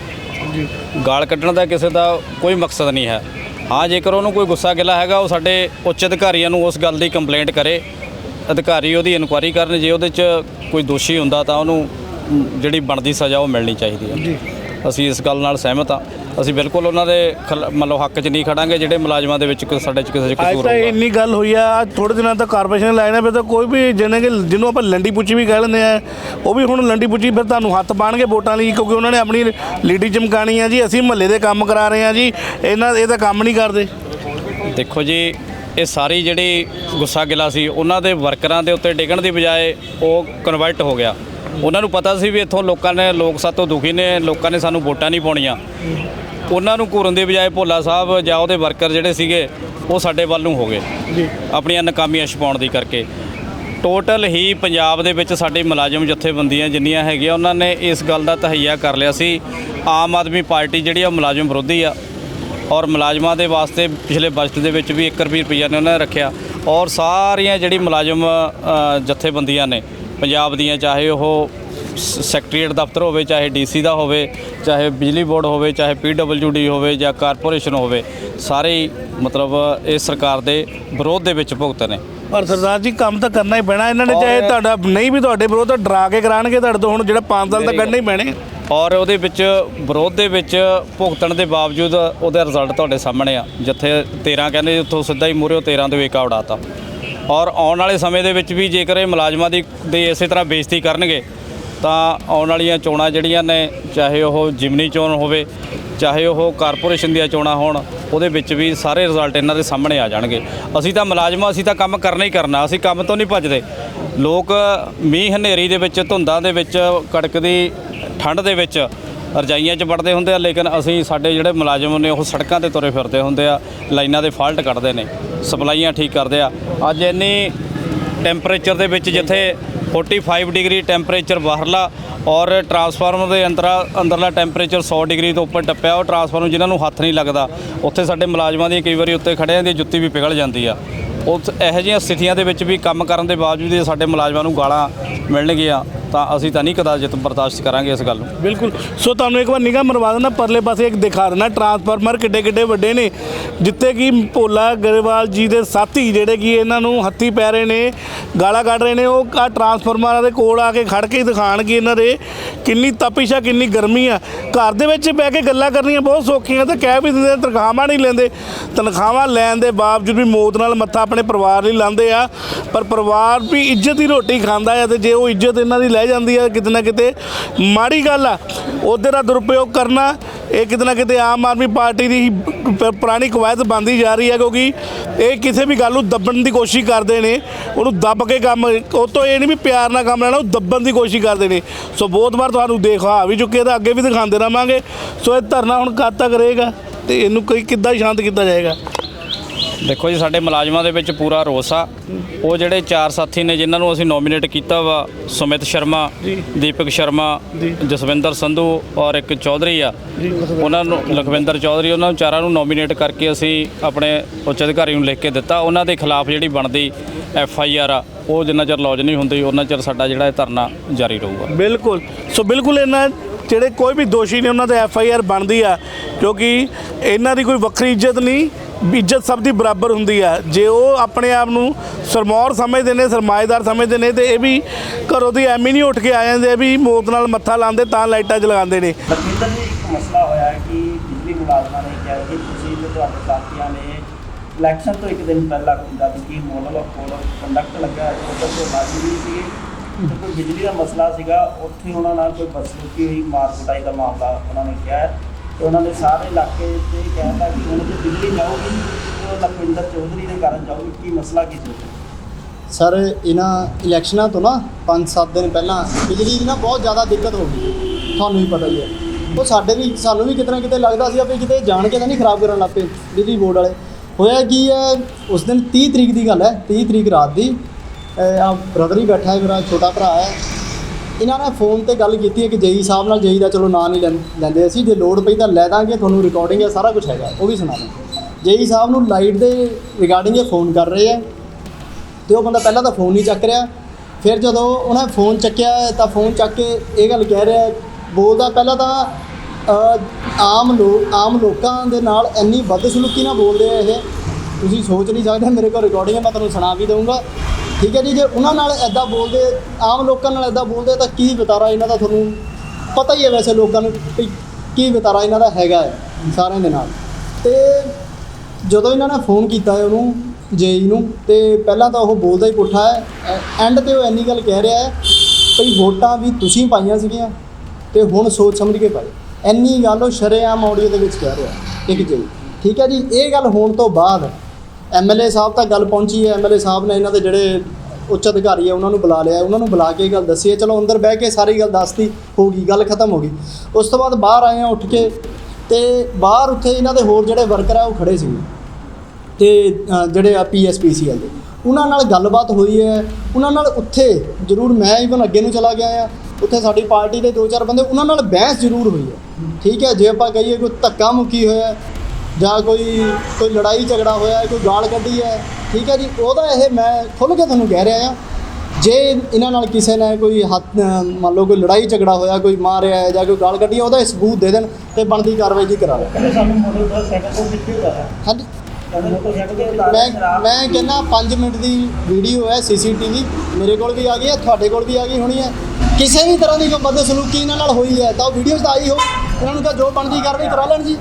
ਗਾਲ ਕੱਢਣ ਦਾ ਕਿਸੇ ਦਾ ਕੋਈ ਮਕਸਦ ਨਹੀਂ ਹੈ। ਹਾਂ ਜੇਕਰ ਉਹਨੂੰ ਕੋਈ ਗੁੱਸਾ ਗਿਲਾ ਹੈਗਾ ਉਹ ਸਾਡੇ ਉੱਚ ਅਧਿਕਾਰੀਆਂ ਨੂੰ ਉਸ ਗੱਲ ਦੀ ਕੰਪਲੇਂਟ ਕਰੇ। ਅਧਿਕਾਰੀ ਉਹਦੀ ਇਨਕੁਆਇਰੀ ਕਰਨ ਜੇ ਉਹਦੇ 'ਚ ਕੋਈ ਦੋਸ਼ੀ ਹੁੰਦਾ ਤਾਂ ਉਹਨੂੰ ਜਿਹੜੀ ਬਣਦੀ ਸਜ਼ਾ ਉਹ ਮਿਲਣੀ ਚਾਹੀਦੀ ਹੈ। ਅਸੀਂ ਇਸ ਗੱਲ ਨਾਲ ਸਹਿਮਤ ਹਾਂ। ਅਸੀਂ ਬਿਲਕੁਲ ਉਹਨਾਂ ਦੇ ਮਤਲਬ ਹੱਕ 'ਚ ਨਹੀਂ ਖੜਾਂਗੇ ਜਿਹੜੇ ਮੁਲਾਜ਼ਮਾਂ ਦੇ ਵਿੱਚ ਕੋਈ ਸਾਡੇ 'ਚ ਕਿਸੇ ਅੱਜ ਕਸੂਰ ਤਾਂ ਹੋਊਗਾ। ਇੰਨੀ ਗੱਲ ਹੋਈ ਆ ਅੱਜ ਥੋੜੇ ਦਿਨਾਂ ਤੱਕ ਕਾਰਪੋਰੇਸ਼ਨ ਲਾਈਨ ਹੈ ਫਿਰ ਤਾਂ ਕੋਈ ਵੀ ਜਿਹਨੇ ਕਿ ਜਿਹਨੂੰ ਆਪਾਂ ਲੰਡੀ ਪੁੱਛੀ ਵੀ ਕਹਿ ਲੈਂਦੇ ਆ ਉਹ ਵੀ ਹੁਣ ਲੰਡੀ ਪੁੱਛੀ ਫਿਰ ਤੁਹਾਨੂੰ ਹੱਥ ਪਾਣਗੇ ਵੋਟਾਂ ਲਈ ਕਿਉਂਕਿ ਉਹਨਾਂ ਨੇ ਆਪਣੀ ਲੀਡੀ ਚਮਕਾਣੀ ਆ ਜੀ ਅਸੀਂ ਮਹੱਲੇ ਦੇ ਕੰਮ ਕਰਾ ਰਹੇ ਆ ਜੀ ਇਹਨਾਂ ਇਹ ਤਾਂ ਕੰਮ ਨਹੀਂ ਕਰਦੇ। ਦੇਖੋ ਜੀ ਇਹ ਸਾਰੀ ਜਿਹੜੀ ਗੁੱਸਾ ਗਿਲਾ ਸੀ ਉਹਨਾਂ ਦੇ ਵਰਕਰਾਂ ਦੇ ਉੱਤੇ ਡਿੱਗਣ ਦੀ ਬਜਾਏ ਉਹ ਕਨਵਰਟ ਹੋ ਗਿਆ। ਉਹਨਾਂ ਨੂੰ ਪਤਾ ਸੀ ਵੀ ਇੱਥੋਂ ਲੋਕਾਂ ਨੇ ਲੋਕ ਸਾਤੋਂ ਦੁਖੀ ਨੇ ਲੋਕਾਂ ਨੇ ਸਾਨੂੰ ਵੋਟਾਂ ਨਹੀਂ ਪਾਉਣੀਆਂ। ਉਹਨਾਂ ਨੂੰ ਘੂਰਨ ਦੀ ਬਜਾਏ ਭੋਲਾ ਸਾਹਿਬ ਜਾਂ ਉਹਦੇ ਵਰਕਰ ਜਿਹੜੇ ਸੀਗੇ ਉਹ ਸਾਡੇ ਵੱਲ ਨੂੰ ਹੋ ਗਏ। ਜੀ। ਆਪਣੀਆਂ ਨਾਕਾਮੀਆਂ ਛਪਾਉਣ ਦੀ ਕਰਕੇ। ਟੋਟਲ ਹੀ ਪੰਜਾਬ ਦੇ ਵਿੱਚ ਸਾਡੇ ਮੁਲਾਜ਼ਮ ਜਥੇਬੰਦੀਆਂ ਜਿੰਨੀਆਂ ਹੈਗੀਆਂ ਉਹਨਾਂ ਨੇ ਇਸ ਗੱਲ ਦਾ ਤਹਈਆ ਕਰ ਲਿਆ ਸੀ। ਆਮ ਆਦਮੀ ਪਾਰਟੀ ਜਿਹੜੀ ਆ ਮੁਲਾਜ਼ਮ ਵਿਰੋਧੀ ਆ। ਔਰ ਮੁਲਾਜ਼ਮਾਂ ਦੇ ਵਾਸਤੇ ਪਿਛਲੇ ਬਜਟ ਦੇ ਵਿੱਚ ਵੀ 1 ਰੁਪਏ ਰੁਪਈਆ ਨੇ ਉਹਨਾਂ ਨੇ ਰੱਖਿਆ। ਔਰ ਸਾਰੀਆਂ ਜਿਹੜੀ ਮੁਲਾਜ਼ਮ ਜਥੇਬੰਦੀਆਂ ਨੇ ਪੰਜਾਬ ਦੀਆਂ ਚਾਹੇ ਉਹ ਸੈਕਟਰੀਏਟ ਦਫ਼ਤਰ ਹੋਵੇ ਚਾਹੇ ਡੀਸੀ ਦਾ ਹੋਵੇ ਚਾਹੇ ਬਿਜਲੀ ਬੋਰਡ ਹੋਵੇ ਚਾਹੇ ਪੀਡਬਲਯੂਡੀ ਹੋਵੇ ਜਾਂ ਕਾਰਪੋਰੇਸ਼ਨ ਹੋਵੇ ਸਾਰੇ ਹੀ ਮਤਲਬ ਇਸ ਸਰਕਾਰ ਦੇ ਵਿਰੋਧ ਦੇ ਵਿੱਚ ਭੁਗਤ ਨੇ। ਪਰ ਸਰਦਾਰ ਜੀ ਕੰਮ ਤਾਂ ਕਰਨਾ ਹੀ ਪੈਣਾ। ਇਹਨਾਂ ਨੇ ਚਾਹੇ ਤੁਹਾਡਾ ਨਹੀਂ ਵੀ ਤੁਹਾਡੇ ਵਿਰੋਧ ਤਾਂ ਡਰਾ ਕੇ ਕਰਾਣਗੇ ਤੁਹਾਡੇ ਤੋਂ। ਹੁਣ ਜਿਹੜਾ 5 ਸਾਲ ਤੱਕ ਕਰਨੇ ਹੀ ਪੈਣੇ। ਔਰ ਉਹਦੇ ਵਿੱਚ ਵਿਰੋਧ ਦੇ ਵਿੱਚ ਭੁਗਤਣ ਦੇ ਬਾਵਜੂਦ ਉਹਦਾ ਰਿਜ਼ਲਟ ਤੁਹਾਡੇ ਸਾਹਮਣੇ ਆ। ਜਿੱਥੇ 13 ਕਹਿੰਦੇ ਉੱਥੋਂ ਸਿੱਧਾ ਹੀ ਮੂਹਰੇ 13 ਦੇ ਏਕਾ ਉਡਾਤਾ। ਔਰ ਆਉਣ ਵਾਲੇ ਸਮੇਂ ਦੇ ਵਿੱਚ ਵੀ ਜੇਕਰ ਇਹ ਮੁਲਾਜ਼ਮਾਂ ਦੀ ਦੇ ਇਸੇ ਤਰ੍ਹਾਂ ਬੇਇੱਜ਼ਤੀ ਕਰਨਗੇ ਤਾਂ ਆਉਣ ਵਾਲੀਆਂ ਚੋਣਾਂ ਜਿਹੜੀਆਂ ਨੇ, ਚਾਹੇ ਉਹ ਜਿਮਨੀ ਚੋਣ ਹੋਵੇ, ਚਾਹੇ ਉਹ ਕਾਰਪੋਰੇਸ਼ਨ ਦੀਆਂ ਚੋਣਾਂ ਹੋਣ, ਉਹਦੇ ਵਿੱਚ ਵੀ ਸਾਰੇ ਰਿਜ਼ਲਟ ਇਹਨਾਂ ਦੇ ਸਾਹਮਣੇ ਆ ਜਾਣਗੇ। ਅਸੀਂ ਤਾਂ ਮੁਲਾਜ਼ਮ ਅਸੀਂ ਤਾਂ ਕੰਮ ਕਰਨਾ ਹੀ ਕਰਨਾ, ਅਸੀਂ ਕੰਮ ਤੋਂ ਨਹੀਂ ਭੱਜਦੇ। ਲੋਕ ਮੀਂਹ ਹਨੇਰੀ ਦੇ ਵਿੱਚ, ਧੁੰਦਾਂ ਦੇ ਵਿੱਚ ਕੜਕਦੀ ਠੰਡ ਦੇ ਵਿੱਚ ਰਜਾਈਆਂ 'ਚ ਵੜਦੇ ਹੁੰਦੇ ਆ, ਲੇਕਿਨ ਅਸੀਂ ਸਾਡੇ ਜਿਹੜੇ ਮੁਲਾਜ਼ਮ ਨੇ, ਉਹ ਸੜਕਾਂ ਤੇ ਤੁਰੇ ਫਿਰਦੇ ਹੁੰਦੇ ਆ, ਲਾਈਨਾਂ ਦੇ ਫਾਲਟ ਕੱਢਦੇ ਨੇ, ਸਪਲਾਈਆਂ ਠੀਕ ਕਰਦੇ ਆ। ਅੱਜ ਇੰਨੀ ਟੈਂਪਰੇਚਰ ਦੇ ਵਿੱਚ ਜਿੱਥੇ 45 ਡਿਗਰੀ ਟੈਂਪਰੇਚਰ ਬਾਹਰਲਾ ਔਰ ਟਰਾਂਸਫਾਰਮਰ ਦੇ ਅੰਦਰਾ ਅੰਦਰਲਾ ਟੈਂਪਰੇਚਰ 100 ਡਿਗਰੀ ਤੋਂ ਉੱਪਰ ਟੱਪਿਆ। ਉਹ ਟਰਾਂਸਫਾਰਮਰ ਜਿਨ੍ਹਾਂ ਨੂੰ ਹੱਥ ਨਹੀਂ ਲੱਗਦਾ, ਉੱਥੇ ਸਾਡੇ ਮੁਲਾਜ਼ਮਾਂ ਦੀ ਕਈ ਵਾਰੀ ਉੱਤੇ ਖੜਿਆਂ ਦੀ ਜੁੱਤੀ ਵੀ ਪਿਘਲ ਜਾਂਦੀ ਆ। ਉਸ ਇਹੋ ਜਿਹੀਆਂ ਸਥਿਤੀਆਂ ਦੇ ਵਿੱਚ ਵੀ ਕੰਮ ਕਰਨ ਦੇ ਬਾਵਜੂਦ ਜੇ ਸਾਡੇ ਮੁਲਾਜ਼ਮਾਂ ਨੂੰ ਗਾਲਾਂ ਮਿਲਣਗੀਆਂ, ਤਾਂ ਅਸੀਂ ਤਾਂ ਨਹੀਂ ਕਦਾਚਿਤ ਬਰਦਾਸ਼ਤ ਕਰਾਂਗੇ ਇਸ ਗੱਲ ਨੂੰ। ਬਿਲਕੁਲ। ਸੋ ਤੁਹਾਨੂੰ ਇੱਕ ਵਾਰ ਨਿਗਾਹ ਮਰਵਾ ਦਿੰਦਾ, ਪਰਲੇ ਪਾਸੇ ਇੱਕ ਦਿਖਾ ਦੇਣਾ ਟਰਾਂਸਫਾਰਮਰ ਕਿੱਡੇ ਕਿੱਡੇ ਵੱਡੇ ਨੇ, ਜਿੱਥੇ ਕਿ ਭੋਲਾ ਗਰੇਵਾਲ ਜੀ ਦੇ ਸਾਥੀ ਜਿਹੜੇ ਕਿ ਇਹਨਾਂ ਨੂੰ ਹੱਥੀ ਪੈ ਰਹੇ ਨੇ, ਗਾਲਾਂ ਕੱਢ ਰਹੇ ਨੇ, ਉਹ ਆ ਟਰਾਂਸਫਾਰਮਰਾਂ ਦੇ ਕੋਲ ਆ ਕੇ ਖੜ ਕੇ ਹੀ ਦਿਖਾਣਗੇ ਇਹਨਾਂ ਦੇ ਕਿੰਨੀ ਤਪਿਸ਼ ਆ, ਕਿੰਨੀ ਗਰਮੀ ਆ। ਘਰ ਦੇ ਵਿੱਚ ਬਹਿ ਕੇ ਗੱਲਾਂ ਕਰਨੀਆਂ ਬਹੁਤ ਸੌਖੀਆਂ ਤਾਂ ਕਹਿ ਵੀ ਦਿੰਦੇ ਤਨਖਾਹਾਂ ਨਹੀਂ ਲੈਂਦੇ। ਤਨਖਾਹਾਂ ਲੈਣ ਦੇ ਬਾਵਜੂਦ ਵੀ ਮੌਤ ਨਾਲ ਮੱਥਾ ਆਪਣੇ ਪਰਿਵਾਰ ਲਈ ਲਾਉਂਦੇ ਆ। ਪਰ ਪਰਿਵਾਰ ਵੀ ਇੱਜ਼ਤ ਦੀ ਰੋਟੀ ਖਾਂਦਾ ਆ ਤੇ ਜੇ ਉਹ ਇੱਜ਼ਤ ਇਹਨਾਂ ਦੀ ਲੈ ਜਾਂਦੀ ਆ, ਕਿਤੇ ਨਾ ਕਿਤੇ ਮਾੜੀ ਗੱਲ ਆ। ਉਹਦੇ ਦਾ ਦੁਰਪਯੋਗ ਕਰਨਾ, ਇਹ ਕਿਤੇ ਨਾ ਕਿਤੇ ਆਮ ਆਦਮੀ ਪਾਰਟੀ ਦੀ ਹੀ ਪੁਰਾਣੀ ਕਵਾਇਦ ਬਣਦੀ ਜਾ ਰਹੀ ਹੈ ਕਿਉਂਕਿ ਇਹ ਕਿਸੇ ਵੀ ਗੱਲ ਨੂੰ ਦੱਬਣ ਦੀ ਕੋਸ਼ਿਸ਼ ਕਰਦੇ ਨੇ, ਉਹਨੂੰ ਦੱਬ ਕੇ ਕੰਮ, ਉਹ ਤੋਂ ਇਹ ਨਹੀਂ ਵੀ ਪਿਆਰ ਨਾਲ ਕੰਮ ਲੈਣਾ ਉਹ ਦੱਬਣ ਦੀ ਕੋਸ਼ਿਸ਼ ਕਰਦੇ ਨੇ। ਸੋ ਬਹੁਤ ਵਾਰ ਤੁਹਾਨੂੰ ਦੇਖਾ ਵੀ ਚੁੱਕੇ ਤਾਂ ਅੱਗੇ ਵੀ ਦਿਖਾਉਂਦੇ ਰਵਾਂਗੇ ਸੋ ਇਹ ਧਰਨਾ ਹੁਣ ਕਦ ਤੱਕ ਰਹੇਗਾ ਤੇ ਇਹਨੂੰ ਕੋਈ ਕਿੱਦਾਂ ਸ਼ਾਂਤ ਕੀਤਾ ਜਾਏਗਾ? ਦੇਖੋ ਜੀ ਸਾਡੇ ਮੁਲਾਜ਼ਮਾਂ ਦੇ ਵਿੱਚ ਪੂਰਾ ਰੋਸ ਆ। ਉਹ ਜਿਹੜੇ ਚਾਰ ਸਾਥੀ ਨੇ ਜਿਨ੍ਹਾਂ ਨੂੰ ਅਸੀਂ ਨੋਮੀਨੇਟ ਕੀਤਾ ਵਾ ਸੁਮਿਤ ਸ਼ਰਮਾ ਦੀਪਕ ਸ਼ਰਮਾ ਜਸਵਿੰਦਰ ਸੰਧੂ ਔਰ ਇੱਕ ਚੌਧਰੀ ਆ। ਉਹਨਾਂ ਨੂੰ ਲਖਵਿੰਦਰ ਚੌਧਰੀ ਉਹਨਾਂ ਨੂੰ ਚਾਰਾਂ ਨੂੰ ਨੋਮੀਨੇਟ ਕਰਕੇ ਅਸੀਂ ਆਪਣੇ ਉੱਚ ਅਧਿਕਾਰੀ ਨੂੰ ਲਿਖ ਕੇ ਦਿੱਤਾ। ਉਹਨਾਂ ਦੇ ਖਿਲਾਫ ਜਿਹੜੀ ਬਣਦੀ ਐਫ ਆਈ ਆਰ ਆ ਉਹ ਜਿੰਨਾ ਚਿਰ ਲੌਜ ਨਹੀਂ ਹੁੰਦੀ ਉਹਨਾਂ ਚਿਰ ਸਾਡਾ ਜਿਹੜਾ ਇਹ ਧਰਨਾ ਜਾਰੀ ਰਹੂਗਾ। ਬਿਲਕੁਲ। ਸੋ ਬਿਲਕੁਲ ਇਹਨਾਂ ਜਿਹੜੇ ਕੋਈ ਵੀ ਦੋਸ਼ੀ ਨੇ ਉਹਨਾਂ ਤੇ ਐਫ ਆਈ ਆਰ ਬਣਦੀ ਆ ਕਿਉਂਕਿ ਇਹਨਾਂ ਦੀ ਕੋਈ ਵੱਖਰੀ ਇੱਜ਼ਤ ਨਹੀਂ ਇੱਜ਼ਤ ਸਭ ਦੀ ਬਰਾਬਰ ਹੁੰਦੀ ਆ। ਜੇ ਉਹ ਆਪਣੇ ਆਪ ਨੂੰ ਸਰਮੌਰ ਸਮਝਦੇ ਨੇ ਸਰਮਾਏਦਾਰ ਸਮਝਦੇ ਨੇ ਤੇ ਇਹ ਵੀ ਘਰੋਂ ਦੀ ਐਵੇਂ ਨਹੀਂ ਉੱਠ ਕੇ ਆ ਜਾਂਦੇ ਵੀ ਮੌਤ ਨਾਲ ਮੱਥਾ ਲਾਉਂਦੇ ਤਾਂ ਲਾਈਟਾਂ ਜਲਾਉਂਦੇ ਨੇ। ਲਖਵਿੰਦਰ ਜੀ ਇੱਕ ਮਸਲਾ ਹੋਇਆ ਹੈ ਕਿ ਬਿਜਲੀ ਮੁਲਾਜ਼ਮਾਂ ਨੇ ਕਿਹਾ ਕਿ ਤੁਸੀਂ ਤੇ ਤੁਹਾਡੇ ਸਾਥੀਆਂ ਨੇ ਇਲੈਕਸ਼ਨ ਤੋਂ ਇੱਕ ਦਿਨ ਪਹਿਲਾਂ ਜਦ ਕਿ ਮੋਡਲ ਆਫ ਕੋਡ ਕੰਡਕਟ ਲੱਗਾ ਉੱਧਰ ਤੋਂ ਲਾਜ਼ਮੀ ਨਹੀਂ ਸੀ ਤੇ ਕੋਈ ਬਿਜਲੀ ਦਾ ਮਸਲਾ ਸੀਗਾ, ਉੱਥੇ ਉਹਨਾਂ ਨਾਲ ਕੋਈ ਬਦਸਲੂਕੀ ਹੋਈ, ਮਾਰ ਕੁਟਾਈ ਦਾ ਮਾਮਲਾ ਉਹਨਾਂ ਨੇ ਕਿਹਾ ਹੈ। ਤੇ ਉਹਨਾਂ ਨੇ ਸਾਰੇ ਇਲਾਕੇ ਤੇ ਕਹਿੰਦਾ ਕਿ ਹੁਣ ਜੇ ਬਿਜਲੀ ਜਾਊਗੀ, ਤੇ ਉਹ ਲਖਵਿੰਦਰ ਚੌਧਰੀ ਦੇ ਕਾਰਨ ਜਾਊਗੀ, ਕੀ ਮਸਲਾ ਕੀ ਸੀ ਸਰ, ਇਹਨਾਂ ਇਲੈਕਸ਼ਨਾਂ ਤੋਂ ਨਾ 5-7 ਦਿਨ ਪਹਿਲਾਂ ਬਿਜਲੀ ਦੀ ਨਾ ਬਹੁਤ ਜ਼ਿਆਦਾ ਦਿੱਕਤ ਹੋ ਗਈ। ਤੁਹਾਨੂੰ ਵੀ ਪਤਾ ਹੀ ਹੈ। ਉਹ ਸਾਡੇ ਵੀ, ਸਾਨੂੰ ਵੀ ਕਿਤੇ ਨਾ ਕਿਤੇ ਲੱਗਦਾ ਸੀ ਵੀ ਕਿਤੇ ਜਾਣ ਕੇ ਤਾਂ ਨਹੀਂ ਖਰਾਬ ਕਰਨ ਲੱਗ ਪਏ ਬਿਜਲੀ ਬੋਰਡ ਵਾਲੇ। ਹੋਇਆ ਕੀ ਹੈ? ਉਸ ਦਿਨ 30 ਤਰੀਕ ਦੀ ਗੱਲ ਹੈ 30 ਤਰੀਕ ਰਾਤ ਦੀ। ਆ ਬ੍ਰਦਰ ਹੀ ਬੈਠਾ ਹੈ, ਮੇਰਾ ਛੋਟਾ ਭਰਾ ਹੈ। ਇਹਨਾਂ ਨੇ ਫੋਨ ਤੇ ਗੱਲ ਕੀਤੀ ਹੈ ਕਿ ਜੇਈ ਸਾਹਿਬ ਨਾਲ, ਜੇਈ ਦਾ ਚਲੋ ਨਾਂ ਨਹੀਂ ਲੈਂ- ਲੈਂਦੇ ਅਸੀਂ। ਜੇ ਲੋੜ ਪਈ ਤਾਂ ਲੈ ਦਾਂਗੇ, ਤੁਹਾਨੂੰ ਰਿਕਾਰਡਿੰਗ ਹੈ, ਸਾਰਾ ਕੁਝ ਹੈਗਾ ਉਹ ਵੀ ਸੁਣਾ ਦਾਂ ਜੇਈ ਸਾਹਿਬ ਨੂੰ ਲਾਈਟ ਦੇ ਰਿਗਾਰਡਿੰਗ ਇਹ ਫੋਨ ਕਰ ਰਹੇ ਆ ਤੇ ਉਹ ਬੰਦਾ ਪਹਿਲਾਂ ਤਾਂ ਫੋਨ ਨਹੀਂ ਚੱਕ ਰਿਹਾ। ਫਿਰ ਜਦੋਂ ਉਹਨੇ ਫੋਨ ਚੱਕਿਆ ਤਾਂ ਫੋਨ ਚੱਕ ਕੇ ਇਹ ਗੱਲ ਕਹਿ ਰਿਹਾ ਬੋਲਦਾ ਪਹਿਲਾਂ ਤਾਂ ਆਮ ਲੋਕ ਆਮ ਲੋਕਾਂ ਦੇ ਨਾਲ ਇੰਨੀ ਬਦਸਲੂਕੀ ਨਾਲ ਬੋਲਦੇ ਆ ਇਹ। ਤੁਸੀਂ ਸੋਚ ਨਹੀਂ ਸਕਦੇ, ਮੇਰੇ ਕੋਲ ਰਿਕਾਰਡਿੰਗ ਹੈ, ਮੈਂ ਤੁਹਾਨੂੰ ਸੁਣਾ ਵੀ ਦਊਂਗਾ। ਠੀਕ ਹੈ ਜੀ, ਜੇ ਉਹਨਾਂ ਨਾਲ ਐਦਾਂ ਬੋਲਦੇ, ਆਮ ਲੋਕਾਂ ਨਾਲ ਐਦਾਂ ਬੋਲਦੇ ਤਾਂ ਕੀ ਵਿਤਾਰਾ ਇਹਨਾਂ ਦਾ ਤੁਹਾਨੂੰ ਪਤਾ ਹੀ ਹੈ ਵੈਸੇ ਲੋਕਾਂ ਨੂੰ ਵੀ ਕੀ ਵਿਤਾਰਾ ਇਹਨਾਂ ਦਾ ਹੈਗਾ ਹੈ, ਸਾਰਿਆਂ ਦੇ ਨਾਲ। ਤੇ ਜਦੋਂ ਇਹਨਾਂ ਨੇ ਫੋਨ ਕੀਤਾ ਹੈ ਉਹਨੂੰ, ਜੇਈ ਨੂੰ, ਤੇ ਪਹਿਲਾਂ ਤਾਂ ਉਹ ਬੋਲਦਾ ਹੀ ਪੁੱਠਾ ਹੈ। ਐਂਡ ਤੇ ਉਹ ਇੰਨੀ ਗੱਲ ਕਹਿ ਰਿਹਾ ਹੈ, ਭਈ ਵੋਟਾਂ ਵੀ ਤੁਸੀਂ ਪਾਈਆਂ ਸੀਗੀਆਂ, ਤੇ ਹੁਣ ਸੋਚ ਸਮਝ ਕੇ ਪਾਈ ਇੰਨੀ ਗੱਲ ਉਹ ਸ਼ਰੇਆਮ ਆਡੀਓ ਦੇ ਵਿੱਚ ਕਹਿ ਰਿਹਾ, ਇੱਕ ਜੀ ਠੀਕ ਹੈ ਜੀ, ਇਹ ਗੱਲ ਹੋਣ ਤੋਂ ਬਾਅਦ ਐਮਐਲਏ ਸਾਹਿਬ ਤੱਕ ਗੱਲ ਪਹੁੰਚੀ ਹੈ ਐਮਐਲਏ ਸਾਹਿਬ ਨੇ ਇਹਨਾਂ ਦੇ ਜਿਹੜੇ ਉੱਚ ਅਧਿਕਾਰੀ ਹੈ, ਉਹਨਾਂ ਨੂੰ ਬੁਲਾ ਲਿਆ ਉਹਨਾਂ ਨੂੰ ਬੁਲਾ ਕੇ ਇਹ ਗੱਲ ਦੱਸੀ ਹੈ। ਚਲੋ ਅੰਦਰ ਬਹਿ ਕੇ ਸਾਰੀ ਗੱਲ ਦੱਸਤੀ ਹੋ ਗਈ ਗੱਲ ਖਤਮ ਹੋ ਗਈ। ਉਸ ਤੋਂ ਬਾਅਦ ਬਾਹਰ ਆਏ ਆ ਉੱਠ ਕੇ ਤੇ ਬਾਹਰ ਉੱਥੇ ਇਹਨਾਂ ਦੇ ਹੋਰ ਜਿਹੜੇ ਵਰਕਰ ਆ, ਉਹ ਖੜੇ ਸੀ। ਤੇ ਜਿਹੜੇ ਆ ਪੀਐਸਪੀਸੀਐਲ ਦੇ ਉਹਨਾਂ ਨਾਲ ਗੱਲਬਾਤ ਹੋਈ ਹੈ। ਉਹਨਾਂ ਨਾਲ ਉੱਥੇ ਜ਼ਰੂਰ ਮੈਂ ਇਵਨ ਅੱਗੇ ਨੂੰ ਚਲਾ ਗਿਆ ਆ ਉੱਥੇ ਸਾਡੀ ਪਾਰਟੀ ਦੇ ਦੋ ਚਾਰ ਬੰਦੇ, ਉਹਨਾਂ ਨਾਲ ਬਹਿਸ ਜ਼ਰੂਰ ਹੋਈ ਹੈ। ਠੀਕ ਹੈ ਜੇ ਆਪਾਂ ਕਹੀਏ ਕੋਈ ਧੱਕਾ ਮੁੱਕੀ ਹੋਇਆ ਹੈ, ਜਾਂ ਕੋਈ ਕੋਈ ਲੜਾਈ ਝਗੜਾ ਹੋਇਆ ਹੈ, ਕੋਈ ਗਾਲ ਕੱਢੀ ਹੈ ਠੀਕ ਹੈ ਜੀ ਉਹਦਾ ਇਹ ਮੈਂ ਖੁੱਲ੍ਹ ਕੇ ਤੁਹਾਨੂੰ ਕਹਿ ਰਿਹਾ ਆ ਜੇ ਇਹਨਾਂ ਨਾਲ ਕਿਸੇ ਨੇ ਕੋਈ ਹੱਥ ਮੰਨ ਲਓ ਕੋਈ ਲੜਾਈ ਝਗੜਾ ਹੋਇਆ ਕੋਈ ਮਾਰਿਆ ਹੈ ਜਾਂ ਕੋਈ ਗਾਲ ਕੱਢੀ ਹੈ, ਉਹਦਾ ਸਬੂਤ ਦੇ ਦੇਣ ਤੇ ਬਣਦੀ ਕਾਰਵਾਈ ਜੀ ਕਰਾ ਲੈ ਕਹਿੰਦੇ ਸਾਨੂੰ ਮੋਡਲ ਦਾ ਸਾਈਕਲ ਤੋਂ ਕਿੱਥੇ ਹੋਇਆ? ਹੈ ਹਾਂਜੀ ਮੈਂ ਮੈਂ ਕਹਿੰਦਾ 5 ਮਿੰਟ ਦੀ ਵੀਡੀਓ ਹੈ ਸੀਸੀਟੀਵੀ ਮੇਰੇ ਕੋਲ ਵੀ ਆ ਗਈ ਹੈ ਤੁਹਾਡੇ ਕੋਲ ਵੀ ਆ ਗਈ ਹੋਣੀ ਹੈ। ਕਿਸੇ ਵੀ ਤਰ੍ਹਾਂ ਦੀ ਕੋਈ ਬਦਸਲੂਕੀ ਇਹਨਾਂ ਨਾਲ ਹੋਈ ਹੈ ਤਾਂ ਉਹ ਵੀਡੀਓਜ਼ ਤਾਂ ਆਈ ਹੋ ਇਹਨਾਂ ਨੂੰ ਕਹਾ ਜੋ ਬਣਦੀ ਕਾਰਵਾਈ ਕਰਾ ਲੈਣ ਜੀ।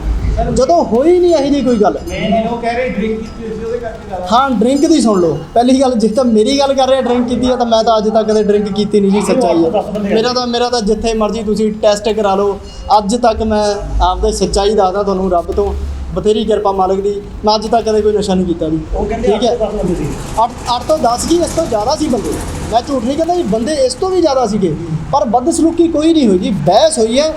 ਜਦੋਂ ਹੋਈ ਨਹੀਂ ਇਹੋ ਜਿਹੀ ਕੋਈ ਗੱਲ। ਉਹ ਕਹਿ ਰਹੇ ਡਰਿੰਕ ਕੀਤੀ ਸੀ ਉਹਦੇ ਕਰਕੇ ਜ਼ਿਆਦਾ ਹਾਂ ਡਰਿੰਕ ਦੀ ਸੁਣ ਲਓ। ਪਹਿਲੀ ਗੱਲ ਜੇ ਤਾਂ ਮੇਰੀ ਗੱਲ ਕਰ ਰਹੇ ਡਰਿੰਕ ਕੀਤੀ ਹੈ ਤਾਂ ਮੈਂ ਤਾਂ ਅੱਜ ਤੱਕ ਕਦੇ ਡਰਿੰਕ ਕੀਤੀ ਨਹੀਂ ਜੀ ਸੱਚਾਈ ਹੈ ਮੇਰਾ ਤਾਂ ਮੇਰਾ ਤਾਂ ਜਿੱਥੇ ਮਰਜ਼ੀ ਤੁਸੀਂ ਟੈਸਟ ਕਰਾ ਲਓ। ਅੱਜ ਤੱਕ ਮੈਂ ਆਪਦੇ ਸੱਚਾਈ ਦੱਸਦਾ ਤੁਹਾਨੂੰ ਰੱਬ ਤੋਂ। ਬਥੇਰੀ ਕਿਰਪਾ ਮਾਲਕ ਦੀ। ਮੈਂ ਅੱਜ ਤੱਕ ਕਦੇ ਕੋਈ ਨਸ਼ਾ ਨਹੀਂ ਕੀਤਾ ਜੀ। ਉਹ ਕਹਿੰਦੇ ਠੀਕ ਹੈ? ਅੱਠ ਤੋਂ ਦਸ ਬੰਦੇ ਸੀ। 8 ਤੋਂ 10 ਕੀ ਇਸ ਤੋਂ ਜ਼ਿਆਦਾ ਸੀ ਬੰਦੇ। ਮੈਂ ਝੂਠ ਨਹੀਂ ਕਹਿੰਦਾ ਜੀ ਬੰਦੇ ਇਸ ਤੋਂ ਵੀ ਜ਼ਿਆਦਾ ਸੀਗੇ। ਪਰ ਬਦਸਲੂਕੀ ਕੋਈ ਨਹੀਂ ਹੋਈ ਜੀ। ਬਹਿਸ ਹੋਈ ਹੈ।